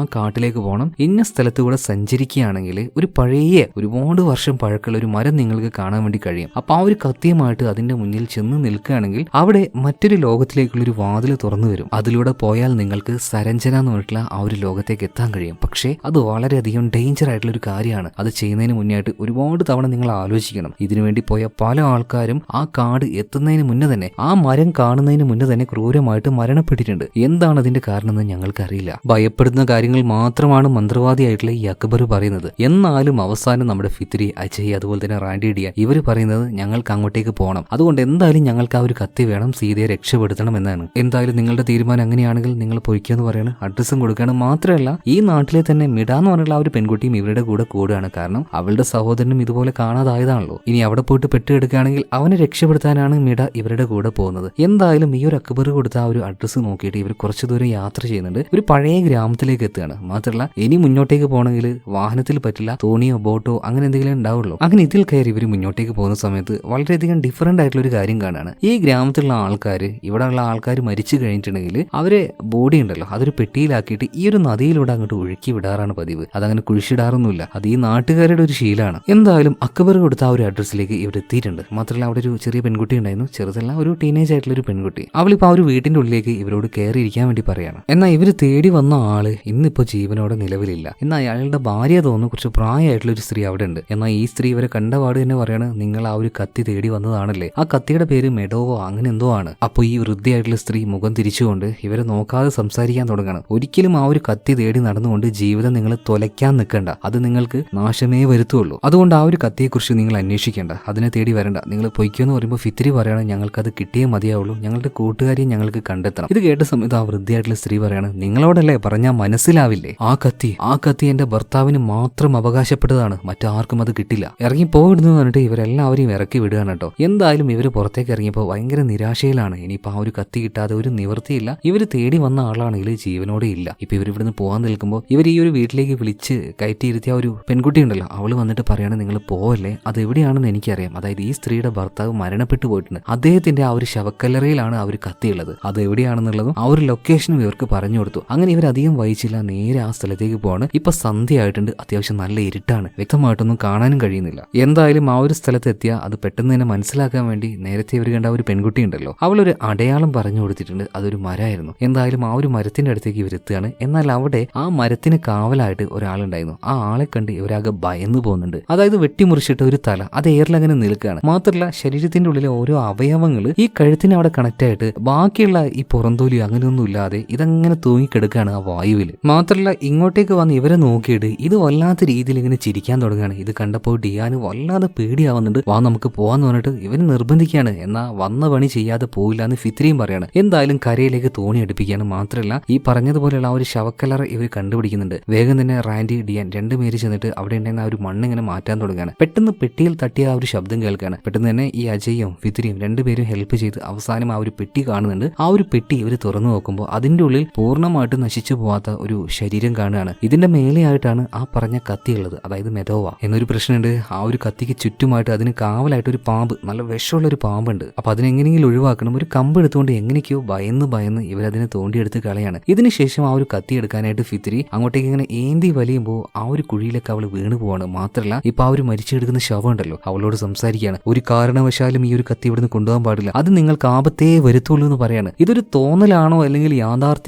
കാട്ടിലേക്ക് പോകണം ഇന്ന സ്ഥലത്ത് കൂടെ സഞ്ചരിക്കുകയാണെങ്കിൽ ഒരു പഴയ ഒരുപാട് വർഷം പഴക്കമുള്ള ഒരു മരം നിങ്ങൾക്ക് കാണാൻ വേണ്ടി കഴിയും. അപ്പൊ ആ ഒരു കത്തിയുമായിട്ട് അതിന്റെ മുന്നിൽ ചെന്ന് നിൽക്കുകയാണെങ്കിൽ അവിടെ മറ്റൊരു ലോകത്തിലേക്കുള്ള ഒരു വാതിൽ തുറന്നു വരും. അതിലൂടെ പോയാൽ നിങ്ങൾക്ക് സരഞ്ജന എന്ന് പറഞ്ഞിട്ടുള്ള ആ ഒരു ലോകത്തേക്ക് എത്താൻ കഴിയും. പക്ഷേ അത് വളരെയധികം ഡേഞ്ചർ ആയിട്ടുള്ള ഒരു കാര്യമാണ്. അത് ചെയ്യുന്നതിന് മുന്നായിട്ട് ഒരുപാട് തവണ നിങ്ങൾ ആലോചിക്കണം. ഇതിനുവേണ്ടി പോയ പല ആൾക്കാരും ആ കാട് എത്തുന്നതിന് മുന്നേ തന്നെ ആ മരം കാണുന്നതിന് മുന്നേ തന്നെ ക്രൂരമായിട്ട് മരണപ്പെട്ടിട്ടുണ്ട്. എന്താണ് അതിന്റെ കാരണമെന്ന് ഞങ്ങൾക്കറിയില്ല. ഭയപ്പെടുന്ന കാര്യങ്ങൾ മാത്രമാണ് മന്ത്രവാദിയായിട്ടുള്ള ഈ അക്ബർ പറയുന്നത്. എന്നാലും അവസാനം നമ്മുടെ ഫിത്രി അജയ് അതുപോലെ തന്നെ റാൻഡി ഡിയ ഇവർ പറയുന്നത് ഞങ്ങൾക്ക് അങ്ങോട്ടേക്ക് പോകണം അതുകൊണ്ട് എന്തായാലും ഞങ്ങൾക്ക് ആ ഒരു കത്തി വേണം സീതയെ രക്ഷപ്പെടുത്തണം എന്നാണ്. എന്തായാലും നിങ്ങളുടെ തീരുമാനം അങ്ങനെയാണെങ്കിൽ നിങ്ങൾ പൊയ്ക്കാന്ന് പറയണം. അഡ്രസ്സും കൊടുക്കുകയാണ്. മാത്രമല്ല ഈ നാട്ടിലെ തന്നെ മിഡ എന്ന് പറഞ്ഞുള്ള ആ ഒരു പെൺകുട്ടിയും ഇവരുടെ കൂടെ കൂടുകയാണ്. കാരണം അവളുടെ സഹോദരനും ഇതുപോലെ കാണാതായതാണല്ലോ. ഇനി അവിടെ പോയിട്ട് പെട്ടെടുക്കുകയാണെങ്കിൽ അവനെ രക്ഷപ്പെടുത്താനാണ് മിഡ ഇവരുടെ കൂടെ പോകുന്നത്. എന്തായാലും ഈ ഒരു അക്ബർ കൊടുത്ത ആ ഒരു അഡ്രസ്സ് നോക്കിയിട്ട് ഇവർ കുറച്ചു ദൂരം യാത്ര ചെയ്യുന്നുണ്ട്. ഒരു പഴയ ഗ്രാമത്തിലേക്ക് എത്തുകയാണ്. മാത്രമല്ല ഇനി മുന്നോട്ടേക്ക് പോകണമെങ്കിൽ വാഹനത്തിൽ പറ്റില്ല തോണിയോ ബോട്ടോ അങ്ങനെ എന്തെങ്കിലും ഉണ്ടാവുള്ളൂ. അങ്ങനെ ഇതിൽ കയറി ഇവർ മുന്നോട്ടേക്ക് പോകുന്ന സമയത്ത് വളരെയധികം ഡിഫറെന്റ് ആയിട്ടുള്ള ഒരു കാര്യം കാണാണ്. ഈ ഗ്രാമത്തിലുള്ള ആൾക്കാർ ഇവിടെയുള്ള ആൾക്കാർ മരിച്ചു കഴിഞ്ഞിട്ടുണ്ടെങ്കിൽ അവരെ ബോഡി ഉണ്ടല്ലോ അതൊരു പെട്ടിയിലാക്കിയിട്ട് ഈ ഒരു നദിയിലൂടെ അങ്ങോട്ട് ഒഴുക്കി വിടാറാണ് പതിവ്. അതങ്ങനെ കുഴിച്ചിടാറൊന്നുമില്ല. അത് ഈ നാട്ടുകാരുടെ ഒരു ശീലമാണ്. എന്തായാലും അക്ബർ കൊടുത്ത ആ ഒരു അഡ്രസ്സിലേക്ക് ഇവർ എത്തിയിട്ടുണ്ട്. മാത്രമല്ല അവിടെ ഒരു ചെറിയ പെൺകുട്ടി ഉണ്ടായിരുന്നു. ചെറുതല്ല ഒരു ടീനേജ് ആയിട്ടുള്ള ഒരു പെൺകുട്ടി. അവളിപ്പോൾ ആ ഒരു വീട്ടിന്റെ ഉള്ളിലേക്ക് ഇവരോട് കയറിയിരിക്കാൻ വേണ്ടി പറയാണ്. എന്നാൽ ഇവർ തേടി വന്ന ആൾ ഇന്നിപ്പോ ജീവനോടെ നിലവിലില്ല. എന്നാൽ അയാളുടെ ഭാര്യ തോന്നുന്നു കുറച്ച് പ്രായമായിട്ടുള്ള ഒരു സ്ത്രീ അവിടെ ഉണ്ട്. എന്നാൽ ഈ സ്ത്രീ ഇവരെ കണ്ടപാട് തന്നെ പറയാണ് നിങ്ങൾ ആ ഒരു കത്തി തേടി വന്നതാണല്ലേ? ആ കത്തിയുടെ പേര് മെഡോവോ അങ്ങനെ എന്തോ ആണ്. അപ്പോൾ ഈ വൃദ്ധയായിട്ടുള്ള സ്ത്രീ മുഖം തിരിച്ചുകൊണ്ട് ഇവരെ നോക്കാതെ സംസാരിക്കാൻ തുടങ്ങണം. ഒരിക്കലും ആ ഒരു കത്തി തേടി നടന്നുകൊണ്ട് ജീവിതം നിങ്ങൾ തുലയ്ക്കാൻ നിൽക്കണ്ട. അത് നിങ്ങൾക്ക് നാശമേ വരുത്തുള്ളൂ. അതുകൊണ്ട് ആ ഒരു കത്തിയെക്കുറിച്ച് നിങ്ങൾ അന്വേഷിക്കേണ്ട. അതിനെ തേടി വരണ്ട. നിങ്ങൾ പൊയ്ക്കുമെന്ന് പറയുമ്പോൾ ഫിത്തിരി പറയണം ഞങ്ങൾക്ക് അത് കിട്ടിയേ മതിയാവുള്ളൂ. ഞങ്ങളുടെ കൂട്ടുകാരിയെ ഞങ്ങൾക്ക് കണ്ടെത്തണം. ഇത് കേട്ട സമയത്ത് ആ വൃദ്ധയായിട്ടുള്ള സ്ത്രീ പറയാണ്. നിങ്ങളോടല്ലേ പറഞ്ഞാൽ മനസ്സിലാവില്ലേ? ആ കത്തി ആ കത്തി എന്റെ ഭർത്താവിന് മാത്രം അവകാശപ്പെട്ടതാണ്. മറ്റാർക്കും അത് കിട്ടില്ല. ഇറങ്ങി പോകരുതെന്ന് പറഞ്ഞിട്ട് ഇവരെല്ലാവരെയും ഇറക്കി വിടുകയാണ് കേട്ടോ. എന്തായാലും ഇവർ പുറത്തേക്ക് ഇറങ്ങിയപ്പോൾ ഭയങ്കര നിരാശയിലാണ്. ഇനിയിപ്പോൾ ആ ഒരു കത്തി കിട്ടാതെ ഒരു നിവൃത്തിയില്ല. ഇവർ തേടി വന്ന ആളാണെങ്കിൽ ജീവനോടെ ഇല്ല. ഇപ്പൊ ഇവർ ഇവിടുന്ന് പോകാൻ നിൽക്കുമ്പോൾ ഇവർ ഈ ഒരു വീട്ടിലേക്ക് വിളിച്ച് കയറ്റിയിരുത്തിയ ഒരു പെൺകുട്ടി ഉണ്ടല്ലോ അവൾ വന്നിട്ട് പറയാണ് നിങ്ങൾ പോവല്ലേ? അത് എവിടെയാണെന്ന് എനിക്കറിയാം. അതായത് ഈ സ്ത്രീയുടെ ഭർത്താവ് മരണപ്പെട്ടു പോയിട്ടുണ്ട്. അദ്ദേഹത്തിന്റെ ആ ഒരു ശവക്കല്ലറയിലാണ് ആ ഒരു കത്തിയുള്ളത് അത് എവിടെയാണെന്നുള്ളതും ആ ഒരു ലൊക്കേഷനും ഇവർക്ക് പറഞ്ഞു കൊടുത്തു. അങ്ങനെ ഇവർ അധികം വഹിച്ചില്ല നേരെ ആ സ്ഥലത്തേക്ക് പോവാണ്. ഇപ്പൊ സന്ധ്യയായിട്ടുണ്ട്. അത്യാവശ്യം നല്ല ഇരുട്ടാണ്. വ്യക്തമായിട്ടൊന്നും കാണാനും കഴിയുന്നില്ല. എന്തായാലും ആ ഒരു സ്ഥലത്ത് എത്തിയ അത് പെട്ടെന്ന് തന്നെ മനസ്സിലാക്കാൻ വേണ്ടി നേരത്തെ ഇവർ കണ്ട ഒരു പെൺകുട്ടി ഉണ്ടല്ലോ. അവളൊരു അടയാളം പറഞ്ഞു കൊടുത്തിട്ടുണ്ട്. അതൊരു മരമായിരുന്നു. എന്തായാലും ആ ഒരു മരത്തിന്റെ അടുത്തേക്ക് ഇവരെത്തുകയാണ് എന്നാൽ അവിടെ ആ മരത്തിന് കാവലായിട്ട് ഒരാളുണ്ടായിരുന്നു. ആ ആളെ കണ്ട് ഇവരാകെ ഭയന്നു പോകുന്നുണ്ട്. അതായത് വെട്ടിമുറിച്ചിട്ട് ഒരു തല. അത് എയറിലങ്ങനെ നിൽക്കുകയാണ്. മാത്രമല്ല ശരീരത്തിന്റെ ഉള്ളിലെ ഓരോ അവയവങ്ങൾ ഈ കഴുത്തിന് അവിടെ കണക്ട് ആയിട്ട് ബാക്കിയുള്ള ഈ പുറന്തോലി അങ്ങനെയൊന്നും ഇല്ലാതെ ഇതങ്ങനെ തൂങ്ങിക്കിടക്കുകയാണ് ആ വായുവിൽ മാത്രമല്ല ഇങ്ങോട്ടേക്ക് വന്ന് ഇവരെ നോക്കിയിട്ട് ഇത് വല്ലാത്ത രീതിയിൽ ഇങ്ങനെ ചിരിക്കാൻ തുടങ്ങുകയാണ്. ഇത് കണ്ടപ്പോൾ ഡിയാന് വല്ലാതെ പേടിയാവുന്നുണ്ട്. വാ നമുക്ക് പോവാന്ന് പറഞ്ഞിട്ട് ഇവന് നിർബന്ധിക്കുകയാണ്. എന്നാ വന്ന പണി ചെയ്യാതെ പോയില്ല എന്ന് ഫിത്രിയും പറയാണ്. എന്തായാലും കരയിലേക്ക് തോണി അടുപ്പിക്കുകയാണ്. മാത്രമല്ല ഈ പറഞ്ഞതുപോലെയുള്ള ആ ഒരു ശവക്കലർ ഇവർ കണ്ടുപിടിക്കുന്നുണ്ട്. വേഗം തന്നെ റാൻഡി ഡിയാൻ രണ്ടുപേര് ചെന്നിട്ട് അവിടെ ഉണ്ടായിരുന്ന ആ ഒരു മണ്ണ് ഇങ്ങനെ മാറ്റാൻ തുടങ്ങുകയാണ്. പെട്ടെന്ന് പെട്ടിയിൽ തട്ടിയ ആ ഒരു ശബ്ദം കേൾക്കുകയാണ്. പെട്ടെന്ന് തന്നെ ഈ അജയും ഫിത്രിയും രണ്ടുപേരും ഹെൽപ്പ് ചെയ്ത് അവസാനം ആ ഒരു പെട്ടി കാണുന്നുണ്ട്. ആ ഒരു പെട്ടി ഇവർ തുറന്നു നോക്കുമ്പോൾ അതിന്റെ ഉള്ളിൽ പൂർണമായിട്ട് നശിച്ചു പോവാത്ത ഒരു ശരീരം കാണുകയാണ്. ഇതിന്റെ മേലെയായിട്ടാണ് ആ പറഞ്ഞ കത്തിയുള്ളത്. അതായത് മെതോവ എന്നൊരു പ്രശ്നമുണ്ട്. ആ ഒരു കത്തിക്ക് ചുറ്റുമായിട്ട് അതിന് കാവലായിട്ട് ഒരു പാമ്പ് നല്ല വിഷമുള്ള ഒരു പാമ്പുണ്ട്. അപ്പൊ അതിനെങ്ങനെയെങ്കിലും ഒഴിവാക്കണം. ഒരു കമ്പ് എടുത്തുകൊണ്ട് എങ്ങനെയൊക്കെയോ ഭയന്ന് ഭയന്ന് ഇവരതിനെ തോണ്ടിയെടുത്ത് കളയാണ്. ഇതിനുശേഷം ആ ഒരു കത്തി എടുക്കാനായിട്ട് ഫിത്തിരി അങ്ങോട്ടേക്ക് ഇങ്ങനെ ഏന്തി വലിയുമ്പോൾ ആ ഒരു കുഴിയിലൊക്കെ അവൾ വീണു പോവാണ്. മാത്രമല്ല ഇപ്പൊ ആ ഒരു മരിച്ചെടുക്കുന്ന ശവം ഉണ്ടല്ലോ അവളോട് സംസാരിക്കുകയാണ്. ഒരു കാരണവശാലും ഈ ഒരു കത്തി ഇവിടുന്ന് കൊണ്ടുപോകാൻ പാടില്ല. അത് നിങ്ങൾക്ക് ആപത്തേ വരുത്തുള്ളൂ എന്ന് പറയാണ്. ഇതൊരു തോന്നലാണോ അല്ലെങ്കിൽ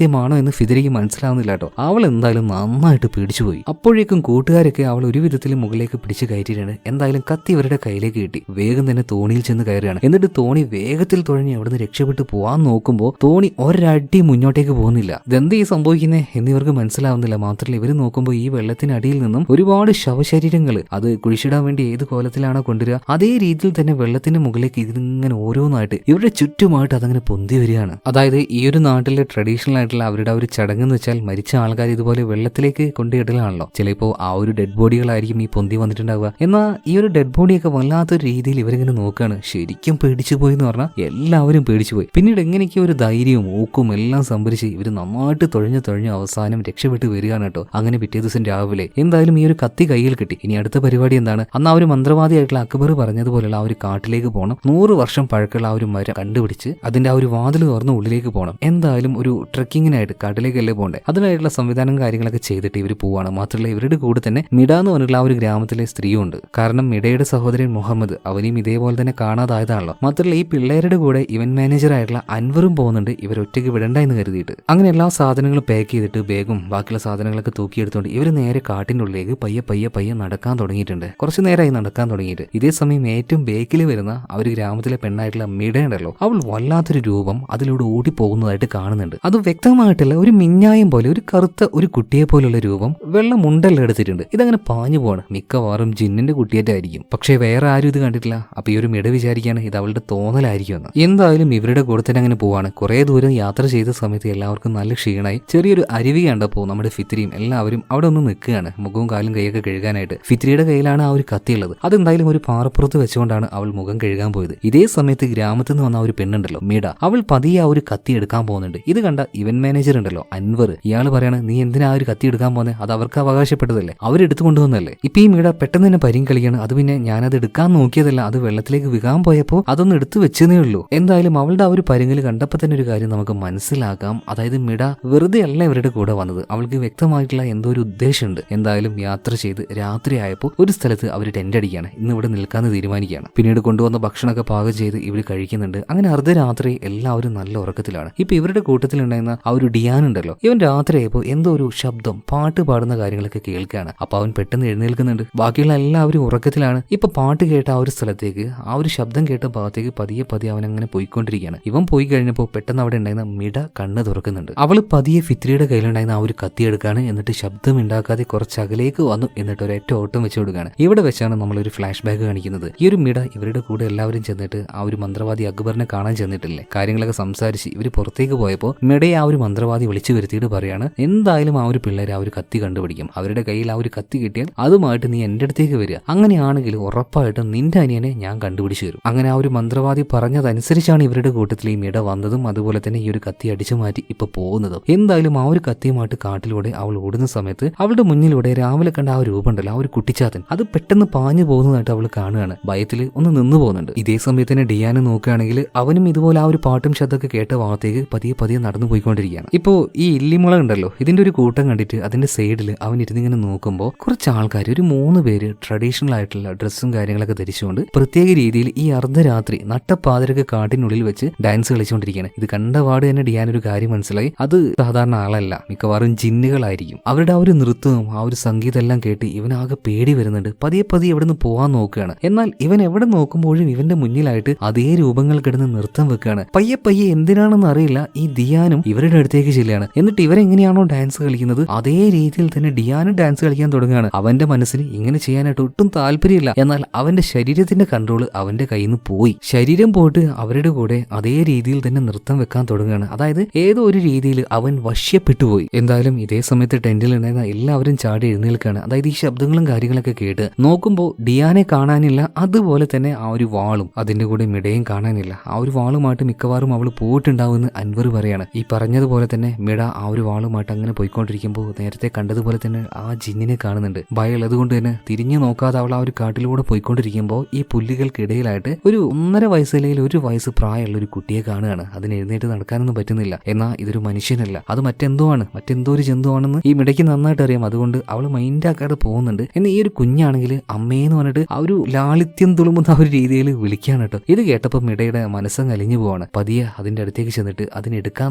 യാഥാർത്ഥ്യമാണോ എന്ന് ഫിദരിക്ക് മനസ്സിലാവുന്നില്ല കേട്ടോ. അവൾ എന്തായാലും നന്നായിട്ട് പേടിച്ചുപോയി അപ്പോഴേക്കും കൂട്ടുകാരൊക്കെ അവൾ ഒരു വിധത്തിൽ മുകളിലേക്ക് പിടിച്ചു കയറ്റിയിട്ടാണ് എന്തായാലും കത്തി ഇവരുടെ കയ്യിലേക്ക് കിട്ടി. വേഗം തന്നെ തോണിയിൽ ചെന്ന് കയറുകയാണ്. എന്നിട്ട് തോണി വേഗത്തിൽ തുഴഞ്ഞ് അവിടുന്ന് രക്ഷപ്പെട്ടു പോവാൻ നോക്കുമ്പോൾ തോണി ഒരടി മുന്നോട്ടേക്ക് പോകുന്നില്ല. ഇതെന്ത് ഈ സംഭവിക്കുന്നേ എന്നിവർക്ക് മനസ്സിലാവുന്നില്ല. മാത്രമല്ല ഇവർ നോക്കുമ്പോൾ ഈ വെള്ളത്തിനടിയിൽ നിന്നും ഒരുപാട് ശവശരീരങ്ങൾ അത് കുഴിച്ചിടാൻ വേണ്ടി ഏത് കോലത്തിലാണോ കൊണ്ടുവരിക അതേ രീതിയിൽ തന്നെ വെള്ളത്തിന്റെ മുകളിലേക്ക് ഇതിങ്ങനെ ഓരോന്നായിട്ട് ഇവരുടെ ചുറ്റുമായിട്ട് അതങ്ങനെ പൊന്തി വരികയാണ്. അതായത് ഈ ഒരു നാട്ടിലെ ട്രഡീഷണൽ ആയിട്ടുള്ള അവരുടെ ഒരു ചടങ്ങ് എന്ന് വെച്ചാൽ മരിച്ച ആൾക്കാർ ഇതുപോലെ വെള്ളത്തിലേക്ക് കൊണ്ടിടലാണല്ലോ ചിലപ്പോൾ ആ ഒരു ഡെഡ് ബോഡികളായിരിക്കും ഈ പൊന്തി വന്നിട്ടുണ്ടാവുക. എന്നാൽ ഈ ഒരു ഡെഡ് ബോഡിയൊക്കെ വല്ലാത്തൊരു രീതിയിൽ ഇവരിങ്ങനെ നോക്കുകയാണ്. ശരിക്കും പേടിച്ചു പോയി എന്ന് പറഞ്ഞാൽ എല്ലാവരും പേടിച്ചു പോയി. പിന്നീട് എങ്ങനെയൊക്കെ ഒരു ധൈര്യവും ഊക്കും എല്ലാം സംഭരിച്ച് ഇവർ നന്നായിട്ട് തൊഴിഞ്ഞ് തൊഴിഞ്ഞ് അവസാനം രക്ഷപ്പെട്ടു വരികയാണ് കേട്ടോ. അങ്ങനെ പിറ്റേ ദിവസം രാവിലെ. എന്തായാലും ഈ ഒരു കത്തി കയ്യിൽ കിട്ടി. ഇനി അടുത്ത പരിപാടി എന്താണ്? അന്ന് ആ ഒരു മന്ത്രവാദിയായിട്ടുള്ള അക്ബർ പറഞ്ഞതുപോലെയുള്ള ആ ഒരു കാട്ടിലേക്ക് പോകണം നൂറ് വർഷം പഴക്കമുള്ള ആ ഒരു മരം കണ്ടുപിടിച്ച് അതിന്റെ ആ ഒരു വാതിൽ തുറന്ന് ഉള്ളിലേക്ക് പോകണം എന്തായാലും ഒരു ട്രക്കിംഗ് ട്രക്കിങ്ങിനായിട്ട് കാട്ടിലേക്കല്ലേ പോകണ്ടേ? അതിനായിട്ടുള്ള സംവിധാനം കാര്യങ്ങളൊക്കെ ചെയ്തിട്ട് ഇവർ പോവാണ്. മാത്രമല്ല ഇവരുടെ കൂടെ തന്നെ മിഡ എന്ന് പറഞ്ഞിട്ടുള്ള ആ ഒരു ഗ്രാമത്തിലെ സ്ത്രീയുണ്ട്. കാരണം മിഡയുടെ സഹോദരൻ മുഹമ്മദ് അവനെയും ഇതേപോലെ തന്നെ കാണാതായതാണല്ലോ. മാത്രമല്ല ഈ പിള്ളേരുടെ കൂടെ ഇവന്റ് മാനേജർ ആയിട്ടുള്ള അൻവറും പോകുന്നുണ്ട്. ഇവർ ഒറ്റയ്ക്ക് വിടണ്ട എന്ന് കരുതിയിട്ട്. അങ്ങനെ എല്ലാ സാധനങ്ങളും പാക്ക് ചെയ്തിട്ട് ബാഗും ബാക്കിയുള്ള സാധനങ്ങളൊക്കെ തൂക്കിയെടുത്തുകൊണ്ട് ഇവർ നേരെ കാട്ടിന്റെ ഉള്ളിലേക്ക് പയ്യെ പയ്യെ പയ്യെ നടക്കാൻ തുടങ്ങിയിട്ടുണ്ട്. കുറച്ച് നേരമായി നടക്കാൻ തുടങ്ങിയിട്ട്. ഇതേ സമയം ഏറ്റവും ബേക്കിൽ വരുന്ന ആ ഒരു ഗ്രാമത്തിലെ പെണ്ണായിട്ടുള്ള മിടയുണ്ടല്ലോ അവൾ വല്ലാത്തൊരു രൂപം അതിലൂടെ ഓടി പോകുന്നതായിട്ട് കാണുന്നുണ്ട്. അത് വ്യക്തമായിട്ടല്ല ഒരു മിഞ്ഞായം പോലെ ഒരു കറുത്ത ഒരു കുട്ടിയെ പോലുള്ള രൂപം വെള്ള മുണ്ടെല്ലാം എടുത്തിട്ടുണ്ട്. ഇതങ്ങനെ പാഞ്ഞു പോവാണ്. മിക്കവാറും ജിന്നിന്റെ കുട്ടിയേറ്റായിരിക്കും പക്ഷേ വേറെ ആരും ഇത് കണ്ടിട്ടില്ല. അപ്പൊ ഈ ഒരു മിട വിചാരിക്കാണ് ഇത് അവളുടെ തോന്നലായിരിക്കും എന്ന് എന്തായാലും ഇവരുടെ കൂടെ തന്നെ അങ്ങനെ പോവാണ്. കുറെ ദൂരം യാത്ര ചെയ്ത സമയത്ത് എല്ലാവർക്കും നല്ല ക്ഷീണായി. ചെറിയൊരു അരുവി കണ്ടപ്പോൾ നമ്മുടെ ഫിത്രിയും എല്ലാവരും അവിടെ ഒന്ന് നിൽക്കുകയാണ്. മുഖവും കാലും കൈയൊക്കെ കഴുകാനായിട്ട്. ഫിത്രിയുടെ കയ്യിലാണ് ആ ഒരു കത്തിയുള്ളത് അതെന്തായാലും ഒരു പാറപ്പുറത്ത് വെച്ചുകൊണ്ടാണ് അവൾ മുഖം കഴുകാൻ പോയത്. ഇതേ സമയത്ത് ഗ്രാമത്തിൽ നിന്ന് വന്ന ഒരു പെണ്ണുണ്ടല്ലോ മീഡ അവൾ പതിയെ ആ ഒരു കത്തി എടുക്കാൻ പോകുന്നുണ്ട്. ഇത് കണ്ട ഇവന്റ് മാനേജർ ഉണ്ടല്ലോ അൻവർ. ഇയാൾ പറയാണ് നീ എന്തിനാ ഒരു കത്തി എടുക്കാൻ പോകുന്നത് അത് അവർക്ക് അവകാശപ്പെട്ടതല്ലേ? അവരെടുത്തു കൊണ്ടുവന്നല്ലേ ഇപ്പൊ ഈ മീട പെട്ടെന്ന് തന്നെ പരിയും കളിയാണ് അത് പിന്നെ ഞാനത് എടുക്കാൻ നോക്കിയതല്ല. അത് വെള്ളത്തിലേക്ക് വികാൻ പോയപ്പോൾ അതൊന്ന് എടുത്തു വെച്ചതേ ഉള്ളൂ. എന്തായാലും അവളുടെ ആ ഒരു പരിങ്ങൽ കണ്ടപ്പോൾ തന്നെ ഒരു കാര്യം നമുക്ക് മനസ്സിലാക്കാം. അതായത് മിഡ വെറുതെ അല്ല ഇവരുടെ കൂടെ വന്നത്. അവൾക്ക് വ്യക്തമായിട്ടുള്ള എന്തോ ഒരു ഉദ്ദേശമുണ്ട്. എന്തായാലും യാത്ര ചെയ്ത് രാത്രി ആയപ്പോൾ ഒരു സ്ഥലത്ത് അവർ ടെന്റ് അടിക്കുകയാണ്. ഇന്ന് ഇവിടെ നിൽക്കാന്ന് തീരുമാനിക്കുകയാണ്. പിന്നീട് കൊണ്ടുവന്ന ഭക്ഷണമൊക്കെ പാകം ചെയ്ത് ഇവർ കഴിക്കുന്നുണ്ട്. അങ്ങനെ അർദ്ധരാത്രി എല്ലാവരും നല്ല ഉറക്കത്തിലാണ്. ഇപ്പൊ ഇവരുടെ കൂട്ടത്തിലുണ്ടായിരുന്ന ആ ഒരു ഡിയാൻ ഉണ്ടല്ലോ. ഇവൻ രാത്രി ആയപ്പോൾ എന്തോ ഒരു ശബ്ദം പാട്ട് പാടുന്ന കാര്യങ്ങളൊക്കെ കേൾക്കുകയാണ്. അപ്പൊ അവൻ പെട്ടെന്ന് എഴുന്നേൽക്കുന്നുണ്ട്. ബാക്കിയുള്ള എല്ലാവരും ഉറക്കത്തിലാണ്. ഇപ്പൊ പാട്ട് കേട്ട ആ ഒരു സ്ഥലത്തേക്ക് ആ ഒരു ശബ്ദം കേട്ട ഭാഗത്തേക്ക് പതിയെ പതിയെ അവൻ അങ്ങനെ പോയിക്കൊണ്ടിരിക്കുകയാണ്. ഇവൻ പോയി കഴിഞ്ഞപ്പോൾ പെട്ടെന്ന് അവിടെ ഉണ്ടായിരുന്ന മിട കണ്ണ് തുറക്കുന്നുണ്ട്. അവൾ പതിയെ ഫിത്രിയുടെ കയ്യിലുണ്ടായിരുന്ന ആ ഒരു കത്തി എടുക്കാണ് എന്നിട്ട് ശബ്ദം ഉണ്ടാക്കാതെ കുറച്ച് അകലേക്ക് വന്നു. എന്നിട്ട് ഒരേറ്റ ഓട്ടം വെച്ച് കൊടുക്കുകയാണ്. ഇവിടെ വെച്ചാണ് നമ്മൾ ഒരു ഫ്ലാഷ് ബാക്ക് കാണിക്കുന്നത്. ഈ ഒരു മിട ഇവരുടെ കൂടെ എല്ലാവരും ചെന്നിട്ട് ആ ഒരു മന്ത്രവാദി അക്ബറിനെ കാണാൻ ചെന്നിട്ടില്ലേ? കാര്യങ്ങളൊക്കെ സംസാരിച്ച് ഇവർ പുറത്തേക്ക് പോയപ്പോൾ മിടയെ ആ ഒരു മന്ത്രവാദി വിളിച്ചു വരുത്തിയിട്ട് പറയാണ് എന്തായാലും ആ ഒരു പിള്ളേരെ ആ ഒരു കത്തി കണ്ടുപിടിക്കും. അവരുടെ കയ്യിൽ ആ ഒരു കത്തി കിട്ടിയാൽ അതുമായിട്ട് നീ എന്റെ അടുത്തേക്ക് വരിക. അങ്ങനെയാണെങ്കിൽ ഉറപ്പായിട്ടും നിന്റെ അനിയനെ ഞാൻ കണ്ടുപിടിച്ചു തരും. അങ്ങനെ ആ ഒരു മന്ത്രവാദി പറഞ്ഞതനുസരിച്ചാണ് ഇവരുടെ കൂട്ടത്തിൽ ഈ മിട വന്നതും അതുപോലെ തന്നെ ഈ ഒരു കത്തി അടിച്ചു മാറ്റി ഇപ്പൊ പോകുന്നതും. എന്തായാലും ആ ഒരു കത്തിയുമായിട്ട് കാട്ടിലൂടെ അവൾ ഓടുന്ന സമയത്ത് അവളുടെ മുന്നിലൂടെ രാവിലെ കണ്ട ആ ഒരു രൂപമുണ്ടല്ലോ ആ ഒരു കുട്ടിച്ചാത്തൻ അത് പെട്ടെന്ന് പാഞ്ഞു പോകുന്നതായിട്ട് അവൾ കാണുകയാണ്. ഭയത്തിൽ ഒന്ന് നിന്ന് പോകുന്നുണ്ട്. ഇതേ സമയത്ത് തന്നെ ഡിയാനെ നോക്കുകയാണെങ്കിൽ അവനും ഇതുപോലെ ആ ഒരു പാട്ടും ശബ്ദമൊക്കെ കേട്ട ഭാഗത്തേക്ക് പതിയെ പതിയെ നടന്നു പോയിക്കൊണ്ടിരിക്കുകയാണ് ഇപ്പോ ഈ ഇല്ലിമുള ഉണ്ടല്ലോ ഇതിന്റെ ഒരു കൂട്ടം കണ്ടിട്ട് അതിന്റെ സൈഡിൽ അവൻ ഇരുന്നിങ്ങനെ നോക്കുമ്പോൾ കുറച്ച് ആൾക്കാർ ഒരു മൂന്ന് പേര് ട്രഡീഷണൽ ആയിട്ടുള്ള ഡ്രസ്സും കാര്യങ്ങളൊക്കെ ധരിച്ചുകൊണ്ട് പ്രത്യേക രീതിയിൽ ഈ അർദ്ധരാത്രി നട്ടപ്പാതിരക്ക് കാട്ടിനുള്ളിൽ വെച്ച് ഡാൻസ് കളിച്ചുകൊണ്ടിരിക്കുകയാണ്. ഇത് കണ്ട പാട് തന്നെ ഡിയാൻ ഒരു കാര്യം മനസ്സിലായി. അത് സാധാരണ ആളല്ല മിക്കവാറും ജിന്നുകളായിരിക്കും. അവരുടെ ആ ഒരു നൃത്തവും ആ ഒരു സംഗീതം എല്ലാം കേട്ട് ഇവനാകെ പേടി വരുന്നുണ്ട്. പതിയെ പതിയെ എവിടെ നിന്ന് പോവാൻ നോക്കുകയാണ്. എന്നാൽ ഇവൻ എവിടെ നോക്കുമ്പോഴും ഇവന്റെ മുന്നിലായിട്ട് അതേ രൂപങ്ങൾ കിടന്ന് നൃത്തം വെക്കുകയാണ്. പയ്യെ പയ്യെ എന്തിനാണെന്ന് അറിയില്ല ഈ ദിയാനും ഇവരുടെ അടുത്തേക്ക് ചെല്ലുകയാണ്. എന്നിട്ട് ഇവരെങ്ങനെയാണോ ഡാൻസ് കളിക്കുന്നത്? അതേ രീതിയിൽ തന്നെ ഡിയാന ഡാൻസ് കളിക്കാൻ തുടങ്ങുകയാണ്. അവന്റെ മനസ്സിന് ഇങ്ങനെ ചെയ്യാനായിട്ട് ഒട്ടും താല്പര്യമില്ല. എന്നാൽ അവന്റെ ശരീരത്തിന്റെ കൺട്രോൾ അവന്റെ കയ്യിൽ നിന്ന് പോയി. ശരീരം പോയിട്ട് അവരുടെ കൂടെ അതേ രീതിയിൽ തന്നെ നൃത്തം വെക്കാൻ തുടങ്ങുകയാണ്. അതായത് ഏതോ ഒരു രീതിയിൽ അവൻ വശ്യപ്പെട്ടു പോയി. എന്തായാലും ഇതേ സമയത്ത് ടെന്റിൽ ഉണ്ടായിരുന്ന എല്ലാവരും ചാടി എഴുന്നേൽക്കുകയാണ്. അതായത് ഈ ശബ്ദങ്ങളും കാര്യങ്ങളൊക്കെ കേട്ട് നോക്കുമ്പോൾ ഡിയാനെ കാണാനില്ല അതുപോലെ തന്നെ ആ ഒരു വാളും അതിന്റെ കൂടെ മിടയും കാണാനില്ല. ആ ഒരു വാളുമായിട്ട് മിക്കവാറും അവൾ പോയിട്ടുണ്ടാവുമെന്ന് അൻവർ പറയാണ്. ഈ പറഞ്ഞതുപോലെ തന്നെ മിട ആ ഒരു വാളുമായിട്ട് അങ്ങനെ പോയിക്കൊണ്ടിരിക്കുമ്പോൾ നേരത്തെ കണ്ടതുപോലെ തന്നെ ആ ജിന്നിനെ കാണുന്നുണ്ട്. ഭയമുള്ളത് കൊണ്ട് തന്നെ തിരിഞ്ഞു നോക്കാതെ അവൾ ആ ഒരു കാട്ടിലൂടെ പോയിക്കൊണ്ടിരിക്കുമ്പോൾ ഈ പുല്ലുകൾക്കിടയിലായിട്ട് ഒരു ഒന്നര വയസ്സിലെങ്കിൽ ഒരു വയസ്സ് പ്രായമുള്ള ഒരു കുട്ടിയെ കാണുകയാണ്. അതിന് എഴുന്നേറ്റ് നടക്കാനൊന്നും പറ്റുന്നില്ല. എന്നാൽ ഇതൊരു മനുഷ്യനല്ല. അത് മറ്റെന്തോ ആണ് മറ്റെന്തോ ഒരു ജന്തുവാണെന്ന് ഈ മിടയ്ക്ക് നന്നായിട്ട് അറിയാം. അതുകൊണ്ട് അവൾ മൈൻഡാക്കാതെ പോകുന്നുണ്ട്. എന്നാൽ ഈ ഒരു കുഞ്ഞാണെങ്കിൽ അമ്മയെന്ന് പറഞ്ഞിട്ട് ആ ഒരു ലാളിത്യം തുളുമ്പുന്ന ആ ഒരു രീതിയിൽ വിളിക്കുകയാണ് കേട്ടോ. ഇത് കേട്ടപ്പോൾ മിടയുടെ മനസ്സങ്ങ് അലിഞ്ഞു പോവാണ്. പതിയെ അതിന്റെ അടുത്തേക്ക് ചെന്നിട്ട് അതിനെ എടുക്കാൻ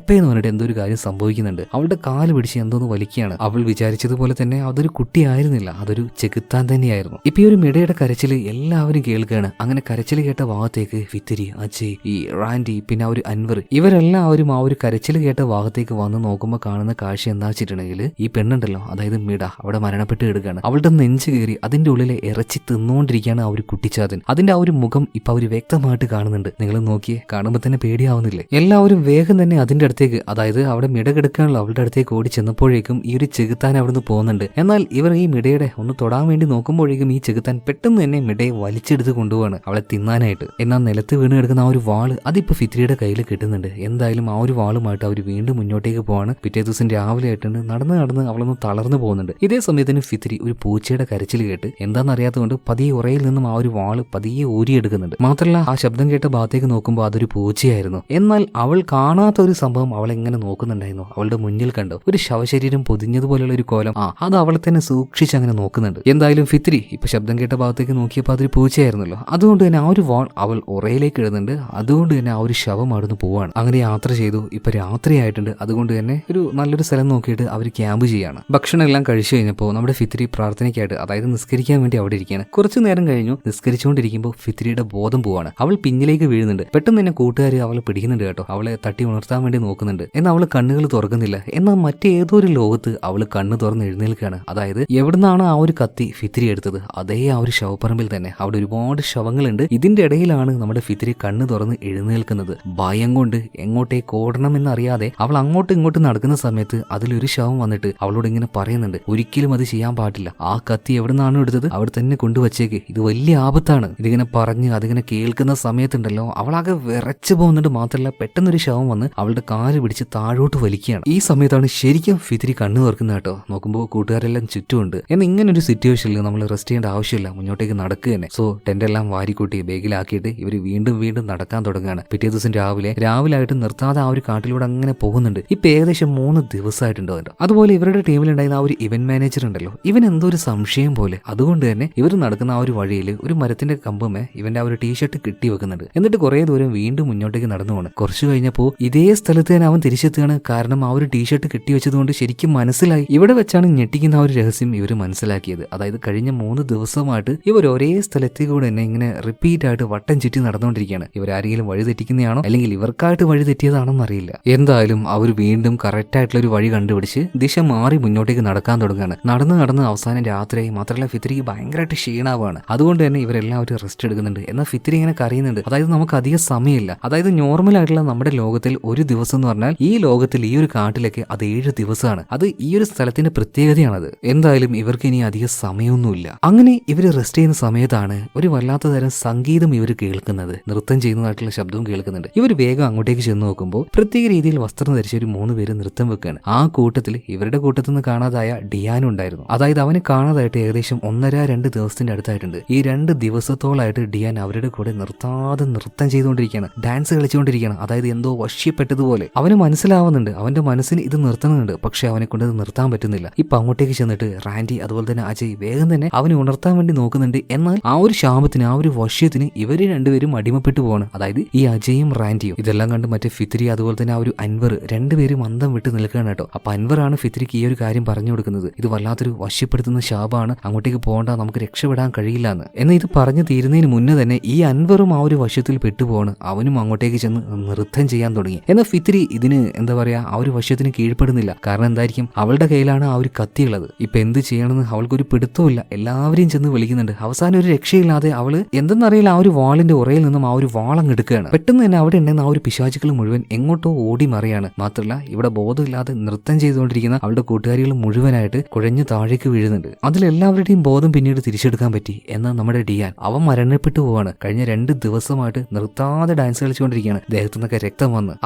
ടപ്പേന്ന് പറഞ്ഞിട്ട് എന്തോ ഒരു കാര്യം സംഭവിക്കുന്നുണ്ട്. അവളുടെ കാൽ പിടിച്ച് എന്തോന്ന് വലിക്കുകയാണ്. അവൾ വിചാരിച്ചതുപോലെ തന്നെ അതൊരു കുട്ടിയായിരുന്നില്ല. അതൊരു ചെകുത്താൻ തന്നെയായിരുന്നു. ഇപ്പൊ ഈ ഒരു മിടയുടെ കരച്ചിൽ എല്ലാവരും കേൾക്കുകയാണ് അങ്ങനെ കരച്ചിൽ കേട്ട ഭാഗത്തേക്ക് വിത്തിരി അജയ് ഈ റാൻഡി പിന്നെ ആ ഒരു അൻവർ ഇവരെല്ലാവരും ആ ഒരു കരച്ചിൽ കേട്ട ഭാഗത്തേക്ക് വന്ന് നോക്കുമ്പോൾ കാണുന്ന കാഴ്ച എന്താ വെച്ചിട്ടുണ്ടെങ്കിൽ ഈ പെണ്ണുണ്ടല്ലോ അതായത് മിട അവിടെ മരണപ്പെട്ട് കിടക്കുകയാണ് അവളുടെ നെഞ്ച് കയറി അതിന്റെ ഉള്ളിലെ ഇറച്ചി തിന്നുകൊണ്ടിരിക്കുകയാണ് ആ ഒരു കുട്ടിച്ചാതൻ. അതിന്റെ ആ ഒരു മുഖം ഇപ്പൊ അവർ വ്യക്തമായിട്ട് കാണുന്നുണ്ട്. നിങ്ങൾ നോക്കിയേ കാണുമ്പോൾ തന്നെ പേടിയാവുന്നില്ലേ? എല്ലാവരും വേഗം തന്നെ അതിന്റെ അടുത്തേക്ക് അതായത് അവിടെ മിടകെടുക്കാനുള്ള അവളുടെ അടുത്തേക്ക് ഓടി ചെന്നപ്പോഴേക്കും ഈ ഒരു ചെകുത്താൻ അവിടുന്ന് പോകുന്നുണ്ട്. എന്നാൽ ഇവർ ഈ മിടയുടെ ഒന്ന് തൊടാൻ വേണ്ടി നോക്കുമ്പോഴേക്കും ഈ ചെകുത്താൻ പെട്ടെന്ന് തന്നെ മിടയെ വലിച്ചെടുത്ത് കൊണ്ടുപോവാണ് അവളെ തിന്നാനായിട്ട്. എന്നാൽ നിലത്ത് വീണ് കിടക്കുന്ന ആ ഒരു വാൾ അതിപ്പോ ഫിത്രിയുടെ കയ്യിൽ കിട്ടുന്നുണ്ട്. എന്തായാലും ആ ഒരു വാളുമായിട്ട് അവർ വീണ്ടും മുന്നോട്ടേക്ക് പോവാണ്. പിറ്റേ ദിവസം രാവിലെ ആയിട്ടുണ്ട് നടന്ന് നടന്ന് അവളൊന്ന് തളർന്നു പോകുന്നുണ്ട്. ഇതേ സമയത്തിന് ഫിത്രി ഒരു പൂച്ചയുടെ കരച്ചിൽ കേട്ട് എന്താണെന്നറിയാത്തതുകൊണ്ട് പതിയെ ഉറയിൽ നിന്നും ആ ഒരു വാൾ പതിയെ ഊരിയെടുക്കുന്നുണ്ട്. മാത്രമല്ല ആ ശബ്ദം കേട്ട ഭാഗത്തേക്ക് നോക്കുമ്പോൾ അതൊരു പൂച്ചയായിരുന്നു. എന്നാൽ അവൾ കാണാത്ത ഒരു സംഭവം സംഭവം എങ്ങനെ നോക്കുന്നുണ്ടായിരുന്നു അവളുടെ മുന്നിൽ കണ്ടു. ഒരു ശവശരീരം പൊതിഞ്ഞതുപോലെയുള്ള ഒരു കോലം. ആ അത് അവളെ തന്നെ സൂക്ഷിച്ച് അങ്ങനെ നോക്കുന്നുണ്ട്. എന്തായാലും ഫിത്രി ഇപ്പൊ ശബ്ദം കേട്ട ഭാഗത്തേക്ക് നോക്കിയപ്പോൾ അതൊരു പൂച്ചയായിരുന്നല്ലോ. അതുകൊണ്ട് തന്നെ ആ ഒരു വാൾ അവൾ ഉറയിലേക്ക് ഇടുന്നുണ്ട് അതുകൊണ്ട് തന്നെ ആ ഒരു ശവം അവിടുന്ന് പോവാണ്. അങ്ങനെ യാത്ര ചെയ്തു. ഇപ്പൊ രാത്രിയായിട്ടുണ്ട് അതുകൊണ്ട് തന്നെ ഒരു നല്ലൊരു സ്ഥലം നോക്കിയിട്ട് അവർ ക്യാമ്പ് ചെയ്യാണ്. ഭക്ഷണം എല്ലാം കഴിച്ചു കഴിഞ്ഞപ്പോൾ നമ്മുടെ ഫിത്രി പ്രാർത്ഥനയ്ക്കായിട്ട് അതായത് നിസ്കരിക്കാൻ വേണ്ടി അവിടെ ഇരിക്കുകയാണ്. കുറച്ചു നേരം കഴിഞ്ഞു. നിസ്കരിച്ചുകൊണ്ടിരിക്കുമ്പോൾ ഫിത്രിയുടെ ബോധം പോവാണ്. അവൾ പിന്നിലേക്ക് വീഴുന്നുണ്ട്. പെട്ടെന്ന് തന്നെ കൂട്ടുകാർ അവളെ പിടിക്കുന്നുണ്ട് കേട്ടോ. അവളെ തട്ടി ഉണർത്താൻ വേണ്ടി നോക്കുന്നുണ്ട്. എന്നാൽ അവൾ കണ്ണുകൾ തുറക്കുന്നില്ല. എന്നാൽ മറ്റേതൊരു ലോകത്ത് അവൾ കണ്ണ് തുറന്ന് എഴുന്നേൽക്കുകയാണ്. അതായത് എവിടുന്നാണ് ആ ഒരു കത്തി ഫിത്തിരി എടുത്തത് അതേ ആ ഒരു ശവപ്പറമ്പിൽ തന്നെ. അവിടെ ഒരുപാട് ശവങ്ങളുണ്ട്. ഇതിന്റെ ഇടയിലാണ് നമ്മുടെ ഫിത്തിരി കണ്ണ് തുറന്ന് എഴുന്നേൽക്കുന്നത്. ഭയം കൊണ്ട് എങ്ങോട്ടേക്ക് ഓടണമെന്നറിയാതെ അവൾ അങ്ങോട്ടും ഇങ്ങോട്ടും നടക്കുന്ന സമയത്ത് അതിലൊരു ശവം വന്നിട്ട് അവളോട് ഇങ്ങനെ പറയുന്നുണ്ട്. ഒരിക്കലും അത് ചെയ്യാൻ പാടില്ല. ആ കത്തി എവിടുന്നാണ് എടുത്തത് അവിടെ തന്നെ കൊണ്ടുവച്ചേക്ക്. ഇത് വലിയ ആപത്താണ്. ഇതിങ്ങനെ പറഞ്ഞ് അതിങ്ങനെ കേൾക്കുന്ന സമയത്തുണ്ടല്ലോ അവളാകെ വിറച്ചു പോകുന്നുണ്ട്. മാത്രമല്ല പെട്ടെന്നൊരു ശവം വന്ന് അവളുടെ കാൽ പിടിച്ച് താഴോട്ട് വലിക്കുകയാണ്. ഈ സമയത്താണ് ശരിക്കും ഫിത്തിരി കണ്ണു തുറക്കുന്നത് കേട്ടോ. നോക്കുമ്പോൾ കൂട്ടുകാരെല്ലാം ചുറ്റുമുണ്ട്. എന്നാൽ ഇങ്ങനെ ഒരു സിറ്റുവേഷനിൽ നമ്മൾ റെസ്റ്റ് ചെയ്യേണ്ട ആവശ്യമില്ല. മുന്നോട്ടേക്ക് നടക്കുക തന്നെ സോ ടെന്റ് എല്ലാം വാരിക്കൂട്ടി ബാഗിലാക്കിയിട്ട് ഇവർ വീണ്ടും വീണ്ടും നടക്കാൻ തുടങ്ങുകയാണ്. പിറ്റേ ദിവസം രാവിലെ രാവിലെ ആയിട്ട് നിർത്താതെ ആ ഒരു കാട്ടിലൂടെ അങ്ങനെ പോകുന്നുണ്ട്. ഇപ്പൊ ഏകദേശം മൂന്ന് ദിവസമായിട്ടുണ്ടോ അതുപോലെ ഇവരുടെ ടീമിലുണ്ടായിരുന്ന ആ ഒരു ഇവന്റ് മാനേജർ ഉണ്ടല്ലോ. ഇവൻ എന്തോ ഒരു സംശയം പോലെ. അതുകൊണ്ട് തന്നെ ഇവർ നടക്കുന്ന ആ ഒരു വഴിയിൽ ഒരു മരത്തിന്റെ കമ്പമേ ഇവന്റെ ആ ഒരു ടീഷർട്ട് കെട്ടി വെക്കുന്നുണ്ട് എന്നിട്ട് കുറേ ദൂരം വീണ്ടും മുന്നോട്ടേക്ക് നടന്നു പോകണം കുറച്ച് കഴിഞ്ഞപ്പോൾ ഇതേ സ്ഥലത്ത് തന്നെ അവൻ തിരിച്ചെത്തുകയാണ്. കാരണം ആ ഒരു ടീഷർട്ട് കെട്ടി വെച്ചതുകൊണ്ട് ശരിക്കും മനസ്സിലായി. ഇവിടെ വെച്ചാണ് ഞെട്ടിക്കുന്ന ആ ഒരു രഹസ്യം ഇവർ മനസ്സിലാക്കിയത്. അതായത് കഴിഞ്ഞ മൂന്ന് ദിവസമായിട്ട് ഇവർ ഒരേ സ്ഥലത്തേക്ക് കൂടെ തന്നെ ഇങ്ങനെ റിപ്പീറ്റ് ആയിട്ട് വട്ടം ചുറ്റി നടന്നുകൊണ്ടിരിക്കുകയാണ്. ഇവരാരെങ്കിലും വഴി തെറ്റിക്കുന്നതാണോ? അല്ലെങ്കിൽ ഇവർക്കായിട്ട് വഴി തെറ്റിയതാണെന്ന് അറിയില്ല. എന്തായാലും അവർ വീണ്ടും കറക്റ്റ് ആയിട്ടുള്ള ഒരു വഴി കണ്ടുപിടിച്ച് ദിശ മാറി മുന്നോട്ടേക്ക് നടക്കാൻ തുടങ്ങുകയാണ്. നടന്ന് നടന്ന് അവസാനം രാത്രിയായി. മാത്രമല്ല ഫിത്രിക്ക് ഭയങ്കരമായിട്ട് ക്ഷീണാവാണ് അതുകൊണ്ട് തന്നെ ഇവരെല്ലാവരും റെസ്റ്റ് എടുക്കുന്നുണ്ട്. എന്നാൽ ഫിത്രി ഇങ്ങനെ കറിയുന്നുണ്ട് അതായത് നമുക്ക് അധികം സമയമില്ല. അതായത് നോർമൽ ആയിട്ടുള്ള നമ്മുടെ ലോകത്തിൽ ഒരു ദിവസം എന്ന് പറഞ്ഞാൽ ഈ ലോകത്തിൽ ഈ ഒരു കാട്ടിലൊക്കെ അത് ഏഴ് ദിവസമാണ്. അത് ഈ ഒരു സ്ഥലത്തിന്റെ പ്രത്യേകതയാണത്. എന്തായാലും ഇവർക്ക് ഇനി അധികം സമയമൊന്നുമില്ല. അങ്ങനെ ഇവർ റെസ്റ്റ് ചെയ്യുന്ന സമയത്താണ് ഒരു വല്ലാത്ത തരം സംഗീതം ഇവർ കേൾക്കുന്നത്. നൃത്തം ചെയ്യുന്നതായിട്ടുള്ള ശബ്ദവും കേൾക്കുന്നുണ്ട്. ഇവർ വേഗം അങ്ങോട്ടേക്ക് ചെന്ന് നോക്കുമ്പോൾ പ്രത്യേക രീതിയിൽ വസ്ത്രം ധരിച്ച ഒരു മൂന്ന് പേര് നൃത്തം വെക്കുകയാണ്. ആ കൂട്ടത്തിൽ ഇവരുടെ കൂട്ടത്തിൽ നിന്ന് കാണാതായ ഡിയാനും ഉണ്ടായിരുന്നു. അതായത് അവനെ കാണാതായിട്ട് ഏകദേശം ഒന്നര രണ്ട് ദിവസത്തിന്റെ അടുത്തായിട്ടുണ്ട്. ഈ രണ്ട് ദിവസത്തോളായിട്ട് ഡിയാൻ അവരുടെ കൂടെ നിർത്താതെ നൃത്തം ചെയ്തുകൊണ്ടിരിക്കുകയാണ്. ഡാൻസ് കളിച്ചുകൊണ്ടിരിക്കുകയാണ്. അതായത് എന്തോ വശ്യപ്പെട്ടതുപോലെ. അവന് മനസ്സിലാവുന്നുണ്ട്. അവന്റെ മനസ്സിന് ഇത് നിർത്തുന്നുണ്ട് പക്ഷെ അവനെ കൊണ്ട് ഇത് നിർത്താൻ പറ്റുന്നില്ല. ഇപ്പൊ അങ്ങോട്ടേക്ക് ചെന്നിട്ട് റാൻഡി അതുപോലെ തന്നെ അജയ് വേഗം തന്നെ അവനെ ഉണർത്താൻ വേണ്ടി നോക്കുന്നുണ്ട്. എന്നാൽ ആ ഒരു ശാപത്തിന് ആ ഒരു വശ്യത്തിന് ഇവർ രണ്ടുപേരും അടിമപ്പെട്ടു പോവാണ്. അതായത് ഈ അജയും റാൻഡിയും. ഇതെല്ലാം കണ്ട് മറ്റേ ഫിത്രി അതുപോലെ തന്നെ ആ ഒരു അൻവർ രണ്ടുപേരും അന്തം വിട്ട് നിൽക്കുകയാണ് കേട്ടോ. അപ്പൊ അൻവറാണ് ഫിത്രിക്ക് ഈ ഒരു കാര്യം പറഞ്ഞു കൊടുക്കുന്നത്. ഇത് വല്ലാത്തൊരു വശ്യപ്പെടുത്തുന്ന ശാപമാണ്. അങ്ങോട്ടേക്ക് പോകണ്ട നമുക്ക് രക്ഷപ്പെടാൻ കഴിയില്ല എന്ന് എന്നാൽ ഇത് പറഞ്ഞു തീരുന്നതിന് മുന്നേ തന്നെ ഈ അൻവറും ആ ഒരു വശ്യത്തിൽ പെട്ടുപോവാണ്. അവനും അങ്ങോട്ടേക്ക് ചെന്ന് നൃത്തം ചെയ്യാൻ തുടങ്ങി. എന്നാൽ ഫിത്രി ഇതിന് എന്താ പറയാ ആ ഒരു വശ്യത്തിന് കീഴ്പ്പെടുന്നില്ല. കാരണം എന്തായിരിക്കും അവളുടെ കയ്യിലാണ് ആ ഒരു കത്തിയുള്ളത്. ഇപ്പൊ എന്ത് ചെയ്യണമെന്ന് അവൾക്കൊരു പിടുത്തമില്ല എല്ലാവരെയും ചെന്ന് വിളിക്കുന്നുണ്ട്. അവസാനം ഒരു രക്ഷയില്ലാതെ അവൾ എന്തെന്നറിയില്ല ആ ഒരു വാളിന്റെ ഉറയിൽ നിന്നും ആ ഒരു വാളങ്ങ് എടുക്കുകയാണ്. പെട്ടെന്ന് തന്നെ അവിടെ ഉണ്ടെന്ന് ആ ഒരു പിശാചുക്കൾ മുഴുവൻ എങ്ങോട്ടോ ഓടി മറിയാണ്. മാത്രമല്ല ഇവിടെ ബോധമില്ലാതെ നൃത്തം ചെയ്തുകൊണ്ടിരിക്കുന്ന അവളുടെ കൂട്ടുകാരികൾ മുഴുവനായിട്ട് കുഴഞ്ഞു താഴേക്ക് വീഴുന്നുണ്ട്. അതിലെല്ലാവരുടെയും ബോധം പിന്നീട് തിരിച്ചെടുക്കാൻ പറ്റി. എന്നാൽ നമ്മുടെ ഡിയാൻ. അവൻ മരണപ്പെട്ടു പോവാണ്. കഴിഞ്ഞ രണ്ട് ദിവസമായിട്ട് നിർത്താതെ ഡാൻസ് കളിച്ചുകൊണ്ടിരിക്കുകയാണ്. ദേഹത്തു നിന്നൊക്കെ രക്തം വന്ന്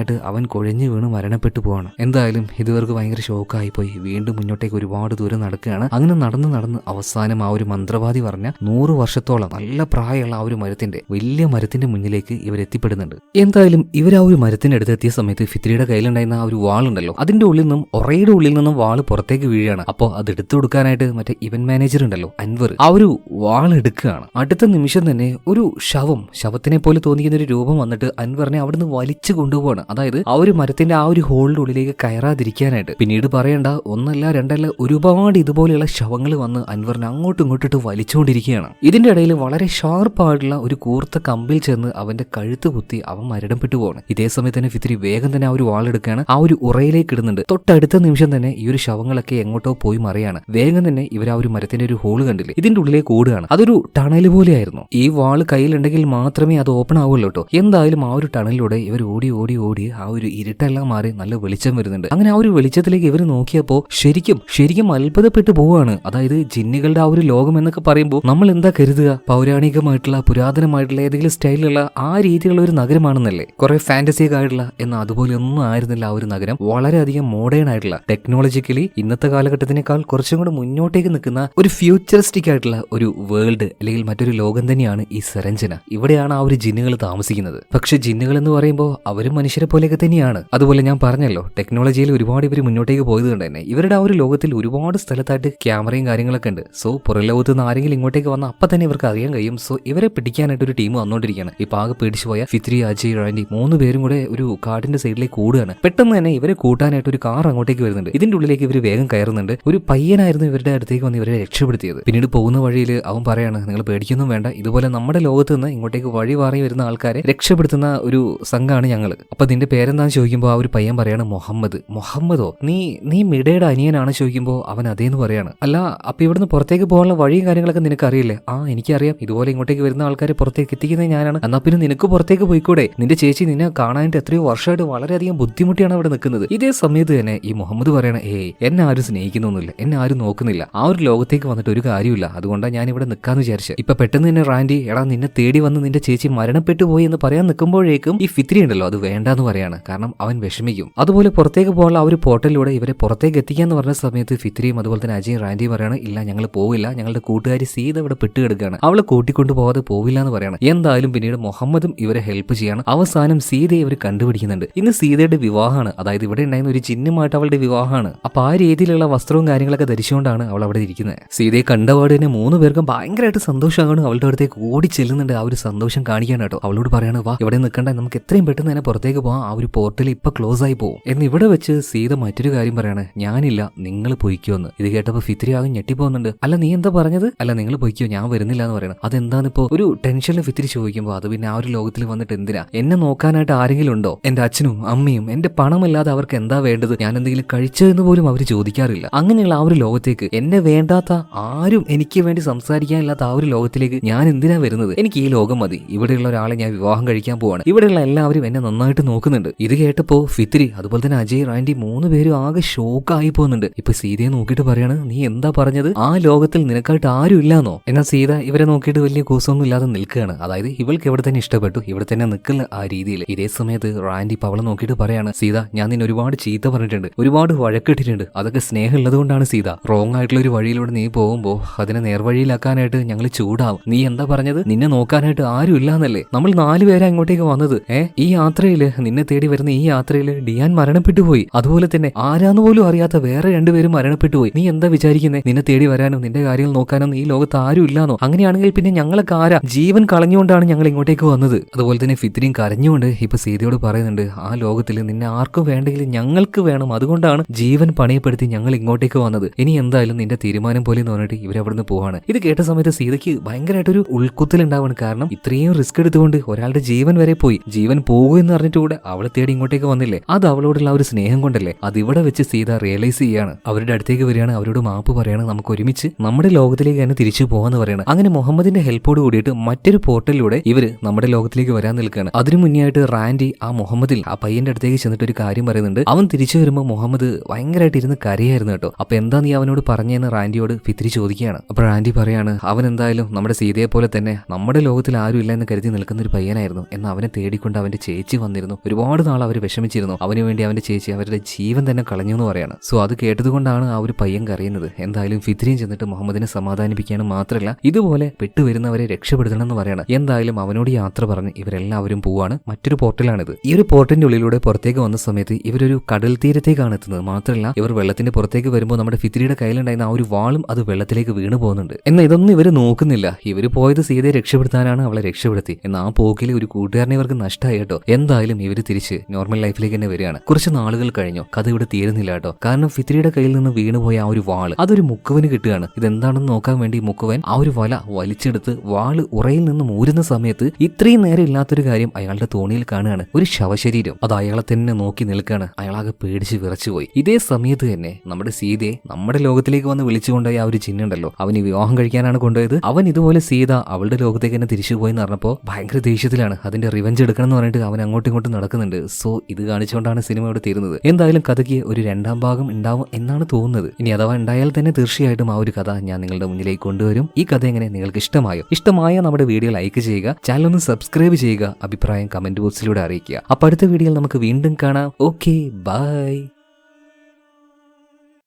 അവശനായിട്ട് അവൻ കുഴഞ്ഞു വീണ് മരണപ്പെട്ടു പോവാണ്. എന്തായാലും ഇതുവർക്ക് ഭയങ്കര ഷോക്കായി പോയി വീണ്ടും മുന്നോട്ടേക്ക് ഒരുപാട് ദൂരം നടക്കുകയാണ്. അങ്ങനെ നടന്ന് നടന്ന് അവസാനം ആ ഒരു മന്ത്രവാദി പറഞ്ഞ നൂറ് വർഷത്തോളം നല്ല പ്രായമുള്ള ആ ഒരു മരത്തിന്റെ വലിയ മരത്തിന്റെ മുന്നിലേക്ക് ഇവർ എത്തിപ്പെടുന്നുണ്ട്. എന്തായാലും ഇവർ ആ ഒരു മരത്തിന്റെ അടുത്തെത്തിയ സമയത്ത് ഫിത്രിയുടെ കയ്യിലുണ്ടായിരുന്ന ആ ഒരു വാളുണ്ടല്ലോ അതിന്റെ ഉള്ളിൽ നിന്നും ഒറയുടെ ഉള്ളിൽ നിന്നും വാൾ പുറത്തേക്ക് വീഴുകയാണ്. അപ്പോൾ അത് എടുത്തു കൊടുക്കാനായിട്ട് മറ്റേ ഇവന്റ് മാനേജർ ഉണ്ടല്ലോ അൻവർ ആ ഒരു വാൾ എടുക്കുകയാണ്. അടുത്ത നിമിഷം തന്നെ ഒരു ശവം ശവത്തിനെ പോലെ തോന്നിക്കുന്ന ഒരു രൂപം വന്നിട്ട് അൻവറിനെ അവിടുന്ന് വലിച്ചു കൊണ്ടുപോവാണ്. അതായത് ആ ഒരു മരത്തിന്റെ ആ ഒരു ഹോളിന്റെ ഉള്ളിലേക്ക് കയറാതിരിക്കാനായിട്ട്. പിന്നീട് പറയേണ്ട ഒന്നല്ല രണ്ടല്ല ഒരുപാട് ഇതുപോലെയുള്ള ശവങ്ങൾ വന്ന് അൻവറിനെ അങ്ങോട്ടും ഇങ്ങോട്ടിട്ട് വലിച്ചുകൊണ്ടിരിക്കുകയാണ് ഇതിന്റെ ഇടയിൽ വളരെ ഷാർപ്പായിട്ടുള്ള ഒരു കൂർത്ത കമ്പിൽ ചെന്ന് അവന്റെ കഴുത്ത് കുത്തി അവൻ മരണപ്പെട്ടു പോവാണ്. ഇതേ സമയത്ത് തന്നെ ഫിത്തിരി വേഗം തന്നെ ആ ഒരു വാളെടുക്കുകയാണ് ആ ഒരു ഉറയിലേക്ക് ഇടുന്നുണ്ട്. തൊട്ടടുത്ത നിമിഷം തന്നെ ഈ ഒരു ശവങ്ങളൊക്കെ എങ്ങോട്ടോ പോയി മറിയാണ്. വേഗം തന്നെ ഇവർ ആ ഒരു മരത്തിന്റെ ഒരു ഹോൾ കണ്ടില്ലേ? ഇതിന്റെ ഉള്ളിലേക്ക് ഓടുകയാണ്. അതൊരു ടണൽ പോലെയായിരുന്നു. ഈ വാൾ കയ്യിലുണ്ടെങ്കിൽ മാത്രമേ അത് ഓപ്പൺ ആവുള്ളൂ കേട്ടോ. എന്തായാലും ആ ഒരു ടണലിലൂടെ ഇവർ ഓടി ഓടി ഓടി ആ ഒരു ഇരുട്ടെല്ലാം മാറി നല്ല വെളിച്ചം വരുന്നുണ്ട്. അങ്ങനെ ആ ഒരു വെളിച്ചത്തിലേക്ക് ഇവർ നോക്കിയപ്പോൾ ശരിക്കും ശരിക്കും അത്ഭുതപ്പെട്ടു പോവാണ് അതായത് ജിന്നുകളുടെ ആ ഒരു ലോകം എന്നൊക്കെ പറയുമ്പോൾ നമ്മൾ എന്താ കരുതുക? പൗരാണികമായിട്ടുള്ള പുരാതനമായിട്ടുള്ള ഏതെങ്കിലും സ്റ്റൈലിലുള്ള ആ രീതിയിലുള്ള ഒരു നഗരമാണെന്നല്ലേ? കുറെ ഫാന്റസിയൊക്കെ ആയിട്ടുള്ള എന്നാൽ അതുപോലെ ഒന്നും ആയിരുന്നില്ല ആ ഒരു നഗരം. വളരെയധികം മോഡേൺ ആയിട്ടുള്ള ടെക്നോളജിക്കലി ഇന്നത്തെ കാലഘട്ടത്തിനേക്കാൾ കുറച്ചും കൂടെ മുന്നോട്ടേക്ക് നിൽക്കുന്ന ഒരു ഫ്യൂച്ചറിസ്റ്റിക് ആയിട്ടുള്ള ഒരു വേൾഡ് അല്ലെങ്കിൽ മറ്റൊരു ലോകം തന്നെയാണ് ഈ സെറഞ്ചന ഇവിടെയാണ് ആ ഒരു ജിന്നുകൾ താമസിക്കുന്നത്. പക്ഷെ ജിന്നുകൾ എന്ന് പറയുമ്പോൾ അവരും മനുഷ്യരെ പോലെയൊക്കെ തന്നെയാണ്. അതുപോലെ ഞാൻ പറഞ്ഞല്ലോ ടെക്നോളജിയിൽ ഒരുപാട് ഇവർ മുന്നോട്ടേക്ക് പോയത് കൊണ്ട് തന്നെ. ഇവരുടെ ആ ഒരു ലോകത്തിൽ ഒരുപാട് സ്ഥലത്തായിട്ട് ക്യാമറയും കാര്യങ്ങളൊക്കെ ഉണ്ട്. സോ പുറം ലോകത്ത് നിന്ന് ആരെങ്കിലും ഇങ്ങോട്ടേക്ക് വന്ന അപ്പം തന്നെ ഇവർക്ക് അറിയാൻ കഴിയും. സോ ഇവരെ പിടിക്കാനായിട്ട് ഒരു ടീം വന്നുകൊണ്ടിരിക്കുകയാണ് ഇപ്പൊ ആകെ പേടിച്ചു പോയ ഫിത്രി അജയ് റാൻഡി മൂന്ന് പേരും കൂടെ ഒരു കാടിന്റെ സൈഡിലേക്ക് കൂടുകയാണ് പെട്ടെന്ന് തന്നെ ഇവരെ കൂട്ടാനായിട്ട് ഒരു കാർ അങ്ങോട്ടേക്ക് വരുന്നുണ്ട്. ഇതിന്റെ ഉള്ളിലേക്ക് ഇവർ വേഗം കയറുന്നുണ്ട്. ഒരു പയ്യനായിരുന്നു ഇവരുടെ അടുത്തേക്ക് വന്ന് ഇവരെ രക്ഷപ്പെടുത്തിയത്. പിന്നീട് പോകുന്ന വഴിയിൽ അവൻ പറയാണ് നിങ്ങൾ പേടിക്കൊന്നും വേണ്ട. ഇതുപോലെ നമ്മുടെ ലോകത്ത് നിന്ന് ഇങ്ങോട്ടേക്ക് വഴി മാറി വരുന്ന ആൾക്കാരെ രക്ഷപ്പെടുത്തുന്ന ഒരു സംഘമാണ് ഞങ്ങൾ അപ്പൊ നിന്റെ പേരെന്താന്ന് ചോദിക്കുമ്പോൾ ആ ഒരു പയ്യൻ പറയാണ് മുഹമ്മദ്. മുഹമ്മദോ? നീ നീ മിടയുടെ അനിയനാണ് ചോദിക്കുമ്പോൾ അവൻ അതേന്ന് പറയാണ്. അല്ല അപ്പൊ ഇവിടുന്ന് പുറത്തേക്ക് പോകാനുള്ള വഴിയും കാര്യങ്ങളൊക്കെ നിനക്ക് അറിയില്ലേ ആ എനിക്കറിയാം. ഇതുപോലെ ഇങ്ങോട്ടേക്ക് വരുന്ന ആൾക്കാരെ പുറത്തേക്ക് എത്തിക്കുന്നത് ഞാനാണ്. എന്നാ പിന്നെ നിനക്ക് പുറത്തേക്ക് പോയിക്കൂടെ? നിന്റെ ചേച്ചി നിന്നെ കാണാനായിട്ട് എത്രയോ വർഷമായിട്ട് വളരെയധികം ബുദ്ധിമുട്ടിയാണ് അവിടെ നിൽക്കുന്നത്. ഇതേ സമയത്ത് തന്നെ ഈ മുഹമ്മദ് പറയണ ഏയ് എന്നെ ആരും സ്നേഹിക്കുന്നൊന്നുമില്ല. എന്നെ ആരും നോക്കുന്നില്ല. ആ ഒരു ലോകത്തേക്ക് വന്നിട്ട് ഒരു കാര്യമില്ല അതുകൊണ്ടാണ് ഞാൻ ഇവിടെ നിൽക്കാന്ന് വിചാരിച്ചത് ഇപ്പൊ പെട്ടെന്ന് തന്നെ റാൻഡി എടാ നിന്നെ തേടി വന്ന് നിന്റെ ചേച്ചി മരണപ്പെട്ടു പോയി എന്ന് പറയാൻ നിൽക്കുമ്പോഴേക്കും ഈ ഫിത്രി ഉണ്ടല്ലോ അത് വേണ്ടാന്ന് പറയാണ് കാരണം അവൻ വിഷമിക്കും. അതുപോലെ പുറത്തേക്ക് പോകാനുള്ള ആ ഒരു പോർട്ടലിലൂടെ ഇവരെ പുറത്തേക്ക് എത്തിക്കുക എന്ന് പറഞ്ഞ സമയത്ത് ഫിത്രിയും അതുപോലെ തന്നെ അജയും റാൻഡിയും പറയാണ് ഇല്ല ഞങ്ങൾ പോവില്ല. ഞങ്ങളുടെ കൂട്ടുകാരി സീത ഇവിടെ പെട്ടുകിടക്കുകയാണ്. അവളെ കൂട്ടിക്കൊണ്ട് പോകാതെ പോവില്ല എന്ന് പറയാണ്. എന്തായാലും പിന്നീട് മുഹമ്മദും ഇവരെ ഹെൽപ്പ് ചെയ്യാണ്. അവസാനം സീതയെ ഇവർ കണ്ടുപിടിക്കുന്നുണ്ട്. ഇന്ന് സീതയുടെ വിവാഹമാണ്. അതായത് ഇവിടെ ഉണ്ടായിരുന്ന ഒരു ചിഹ്നമായിട്ട് അവളുടെ വിവാഹമാണ്. അപ്പൊ ആ രീതിയിലുള്ള വസ്ത്രവും കാര്യങ്ങളൊക്കെ ധരിച്ചുകൊണ്ടാണ് അവൾ അവിടെ ഇരിക്കുന്നത്. സീതയെ കണ്ടപാട് തന്നെ മൂന്ന് പേർക്കും ഭയങ്കരമായിട്ട് സന്തോഷമാണ് അവളുടെ അടുത്തേക്ക് ഓടി ചെല്ലുന്നുണ്ട് ആ ഒരു സന്തോഷം കാണിക്കാൻ കേട്ടോ അവളോട് പറയാണ് വാ ഇവിടെ നിൽക്കണ്ട. നമുക്ക് എത്രയും പെട്ടെന്ന് തന്നെ പുറത്തേക്ക് ആ ഒരു പോർട്ടൽ ഇപ്പൊ ക്ലോസ് ആയി പോകും എന്ന് ഇവിടെ വെച്ച് സീത മറ്റൊരു കാര്യം പറയാണ് ഞാനില്ല നിങ്ങൾ പൊയ്ക്കോന്ന് ഇത് കേട്ടപ്പോ ഫിത്രി ആകും ഞെട്ടിപ്പോകുന്നുണ്ട്. അല്ല നീ എന്താ പറഞ്ഞത്? അല്ല നിങ്ങൾ പൊയ്ക്കോ ഞാൻ വരുന്നില്ല എന്ന് പറയണം. അതെന്താണിപ്പോ? ഒരു ടെൻഷനിൽ ഫിത്തിരി ചോദിക്കുമ്പോൾ അത് പിന്നെ ആ ഒരു ലോകത്തിൽ വന്നിട്ട് എന്തിനാ? എന്നെ നോക്കാനായിട്ട് ആരെങ്കിലും ഉണ്ടോ? എന്റെ അച്ഛനും അമ്മയും എന്റെ പണമല്ലാതെ അവർക്ക് എന്താ വേണ്ടത്? ഞാൻ എന്തെങ്കിലും കഴിച്ചതെന്ന് പോലും അവർ ചോദിക്കാറില്ല. അങ്ങനെയുള്ള ആ ഒരു ലോകത്തേക്ക് എന്നെ വേണ്ടാത്ത ആരും എനിക്ക് വേണ്ടി സംസാരിക്കാനില്ലാത്ത ആ ഒരു ലോകത്തിലേക്ക് ഞാൻ എന്തിനാ വരുന്നത്? എനിക്ക് ഈ ലോകം മതി. ഇവിടെയുള്ള ഒരാളെ ഞാൻ വിവാഹം കഴിക്കാൻ പോവാണ്. ഇവിടെയുള്ള എല്ലാവരും എന്നെ നന്നായിട്ട് നോക്കുന്നുണ്ട്. ഇത് കേട്ടപ്പോ ഫിത്രി അതുപോലെ തന്നെ അജയ് റാൻഡി മൂന്ന് പേരും ആകെ ഷോക്കായി പോകുന്നുണ്ട്. ഇപ്പൊ സീതയെ നോക്കിയിട്ട് പറയാണ് നീ എന്താ പറഞ്ഞത്? ആ ലോകത്തിൽ നിനക്കായിട്ട് ആരും ഇല്ലാന്നോ? എന്നാൽ സീത ഇവരെ നോക്കിയിട്ട് വലിയ കൂസൊന്നും ഇല്ലാതെ നിൽക്കുകയാണ്. അതായത് ഇവൾക്ക് ഇവിടെ തന്നെ ഇഷ്ടപ്പെട്ടു ഇവിടെ തന്നെ നിൽക്കുന്ന ആ രീതിയിൽ. ഇതേ സമയത്ത് റാൻഡി ഇപ്പൊ അവളെ നോക്കിയിട്ട് പറയാണ് സീത ഞാൻ നിന്നെ ഒരുപാട് ചീത്ത പറഞ്ഞിട്ടുണ്ട് ഒരുപാട് വഴക്കിട്ടിട്ടുണ്ട്. അതൊക്കെ സ്നേഹമുള്ളത് കൊണ്ടാണ് സീത. റോങ് ആയിട്ടുള്ള ഒരു വഴിയിലൂടെ നീ പോകുമ്പോൾ അതിനെ നേർവഴിയിലാക്കാനായിട്ട് ഞങ്ങൾ ചൂടാവും. നീ എന്താ പറഞ്ഞത്? നിന്നെ നോക്കാനായിട്ട് ആരും ഇല്ലാന്നല്ലേ? നമ്മൾ നാല് പേരാ ഇങ്ങോട്ടേക്ക് വന്നത് ഏ? ഈ യാത്രയിൽ നിന്നെ തേടി വരുന്ന ഈ യാത്രയിൽ ഡിയാൻ മരണപ്പെട്ടു പോയി അതുപോലെ തന്നെ ആരാന്ന് പോലും അറിയാത്ത വേറെ രണ്ടുപേരും മരണപ്പെട്ടു പോയി നീ എന്താ വിചാരിക്കുന്നേ? നിന്നെ തേടി വരാനും നിന്റെ കാര്യങ്ങൾ നോക്കാനോ ഈ ലോകത്ത് ആരും ഇല്ലാന്നോ അങ്ങനെയാണെങ്കിൽ പിന്നെ ഞങ്ങളൊക്കെ ആരാ? ജീവൻ കളഞ്ഞുകൊണ്ടാണ് ഞങ്ങൾ ഇങ്ങോട്ടേക്ക് വന്നത്. അതുപോലെ തന്നെ ഫിത്രിയും കരഞ്ഞുകൊണ്ട് ഇപ്പൊ സീതയോട് പറയുന്നുണ്ട് ആ ലോകത്തിൽ നിന്നെ ആർക്കും വേണ്ടെങ്കിൽ ഞങ്ങൾക്ക് വേണം. അതുകൊണ്ടാണ് ജീവൻ പണയപ്പെടുത്തി ഞങ്ങൾ ഇങ്ങോട്ടേക്ക് വന്നത്. ഇനി എന്തായാലും നിന്റെ തീരുമാനം പോലെ എന്ന് പറഞ്ഞിട്ട് ഇവരവിടുന്ന് പോവാണ്. ഇത് കേട്ട സമയത്ത് സീതയ്ക്ക് ഭയങ്കരമായിട്ടൊരു ഉൾക്കുത്തൽ ഉണ്ടാവാണ് കാരണം ഇത്രയും റിസ്ക് എടുത്തുകൊണ്ട് ഒരാളുടെ ജീവൻ വരെ പോയി. ജീവൻ പോകൂ എന്ന് പറഞ്ഞിട്ട് കൂടെ അവളെ തേടി ഇങ്ങോട്ടേക്ക് വന്നില്ലേ? അത് അവളോടുള്ള ഒരു സ്നേഹം കൊണ്ടല്ലേ? അത് ഇവിടെ വെച്ച് സീത റിയലൈസ് ചെയ്യാണ്. അവരുടെ അടുത്തേക്ക് വരികയാണ് അവരോട് മാപ്പ് പറയാണ് നമുക്ക് ഒരുമിച്ച് നമ്മുടെ ലോകത്തിലേക്ക് തന്നെ തിരിച്ചു പോകാന്ന് പറയണം. അങ്ങനെ മുഹമ്മദിന്റെ ഹെൽപ്പോട് കൂടിയിട്ട് മറ്റൊരു പോർട്ടലിലൂടെ ഇവർ നമ്മുടെ ലോകത്തിലേക്ക് വരാൻ നിൽക്കുകയാണ്. അതിനു മുന്നേയായിട്ട് റാൻഡി ആ മുഹമ്മദിൽ ആ പയ്യന്റെ അടുത്തേക്ക് ചെന്നിട്ട് ഒരു കാര്യം പറയുന്നുണ്ട്. അവൻ തിരിച്ചു വരുമ്പോൾ മുഹമ്മദ് ഭയങ്കരമായിട്ട് ഇരുന്ന് കരയായിരുന്നു കേട്ടോ. അപ്പൊ എന്താ നീ അവനോട് പറഞ്ഞെന്ന് റാൻഡിയോട് ഫിത്തിരി ചോദിക്കുകയാണ്. അപ്പൊ റാൻഡി പറയാണ് അവൻ എന്തായാലും നമ്മുടെ സീതയെ പോലെ തന്നെ നമ്മുടെ ലോകത്തിൽ ആരും ഇല്ല എന്ന് കരുതി നിൽക്കുന്ന ഒരു പയ്യനായിരുന്നു. എന്ന് അവനെ തേടിക്കൊണ്ട് അവന്റെ ചേച്ചി വന്നിരുന്നു. ഒരുപാട് നാൾ അവർ വിഷമിച്ചിരുന്നു. അവന് വേണ്ടി അവന്റെ ചേച്ചി അവരുടെ ജീവൻ തന്നെ കളഞ്ഞു എന്ന് പറയാണ്. സോ അത് കേട്ടതുകൊണ്ടാണ് ആ ഒരു പയ്യൻ കറിയുന്നത് എന്തായാലും ഫിത്രിയും ചെന്നിട്ട് മുഹമ്മദിനെ സമാധാനിപ്പിക്കാനും മാത്രമല്ല ഇതുപോലെ പെട്ടുവരുന്നവരെ രക്ഷപ്പെടുത്തണം എന്ന് പറയാണ്. എന്തായാലും അവനോട് യാത്ര പറഞ്ഞ് ഇവരെല്ലാവരും പോവാണ്. മറ്റൊരു പോർട്ടലാണിത്. ഈ ഒരു പോർട്ടലിന്റെ ഉള്ളിലൂടെ പുറത്തേക്ക് വന്ന സമയത്ത് ഇവരൊരു കടൽ തീരത്തേക്കാണ് എത്തുന്നത്. മാത്രമല്ല ഇവർ വെള്ളത്തിന്റെ പുറത്തേക്ക് വരുമ്പോൾ നമ്മുടെ ഫിത്രിയുടെ കയ്യിലുണ്ടായിരുന്ന ആ ഒരു വാളും അത് വെള്ളത്തിലേക്ക് വീണു പോകുന്നുണ്ട്. എന്നാൽ ഇതൊന്നും ഇവർ നോക്കുന്നില്ല. ഇവർ പോയത് സീതയെ രക്ഷപ്പെടുത്താനാണ് അവളെ രക്ഷപ്പെടുത്തി എന്നാൽ ആ പോക്കിൽ ഒരു കൂട്ടുകാരനെ ഇവർക്ക് നഷ്ടമായി കേട്ടോ. എന്തായാലും ഇവർ തിരിച്ച് നോർമൽ ലൈഫിലേക്ക് തന്നെ വരികയാണ്. കുറച്ച് നാളുകൾ കഴിഞ്ഞു. കഥ ഇവിടെ തീരുന്നില്ല കേട്ടോ. കാരണം ഫിത്രിയുടെ കയ്യിൽ നിന്ന് വീണുപോയ ആ ഒരു വാൾ അതൊരു മുക്കുവന് കിട്ടുകയാണ്. ഇതെന്താണെന്ന് നോക്കാൻ വേണ്ടി മുക്കുവൻ ആ ഒരു വല വലിച്ചെടുത്ത് വാൾ ഉറയിൽ നിന്ന് ഊരുന്ന സമയത്ത് ഇത്രയും നേരം ഇല്ലാത്തൊരു കാര്യം അയാളുടെ തോണിയിൽ കാണുകയാണ്. ഒരു ശവശരീരം. അത് അയാളെ തന്നെ നോക്കി നിൽക്കുകയാണ്. അയാളാകെ പേടിച്ച് വിറച്ചുപോയി. ഇതേ സമയത്ത് തന്നെ നമ്മുടെ സീതയെ നമ്മുടെ ലോകത്തിലേക്ക് വന്ന് വിളിച്ചുകൊണ്ടുപോയ ആ ഒരു ചിഹ്നുണ്ടല്ലോ അവന് വിവാഹം കഴിക്കാനാണ് കൊണ്ടുപോയത്. അവൻ ഇതുപോലെ സീത അവളുടെ ലോകത്തേക്ക് തന്നെ തിരിച്ചു പോയി എന്ന് പറഞ്ഞപ്പോൾ ഭയങ്കര ദേഷ്യത്തിലാണ്. അതിന്റെ റിവഞ്ച് എടുക്കണം എന്ന് പറഞ്ഞിട്ട് അവൻ അങ്ങോട്ടും ഇങ്ങോട്ടും നടക്കുന്നുണ്ട്. സോ ഇത് കാണിച്ചുകൊണ്ടാണ് സിനിമ ഇവിടെ തീരുന്നത്. എന്തായാലും കഥയ്ക്ക് ഒരു രണ്ടാം ഭാഗം ഉണ്ടാവും എന്നാണ് തോന്നുന്നത്. ഇനി അഥവാ ഉണ്ടായാൽ തന്നെ തീർച്ചയായിട്ടും ആ ഒരു കഥ ഞാൻ നിങ്ങളുടെ മുന്നിലേക്ക് കൊണ്ടുവരും. ഈ കഥ എങ്ങനെ നിങ്ങൾക്ക് ഇഷ്ടമായോ? ഇഷ്ടമായ നമ്മുടെ വീഡിയോ ലൈക്ക് ചെയ്യുക ചാനൽ ഒന്ന് സബ്സ്ക്രൈബ് ചെയ്യുക അഭിപ്രായം കമന്റ് ബോക്സിലൂടെ അറിയിക്കുക. അപ്പൊ അടുത്ത വീഡിയോയിൽ നമുക്ക് വീണ്ടും കാണാം. Okay bye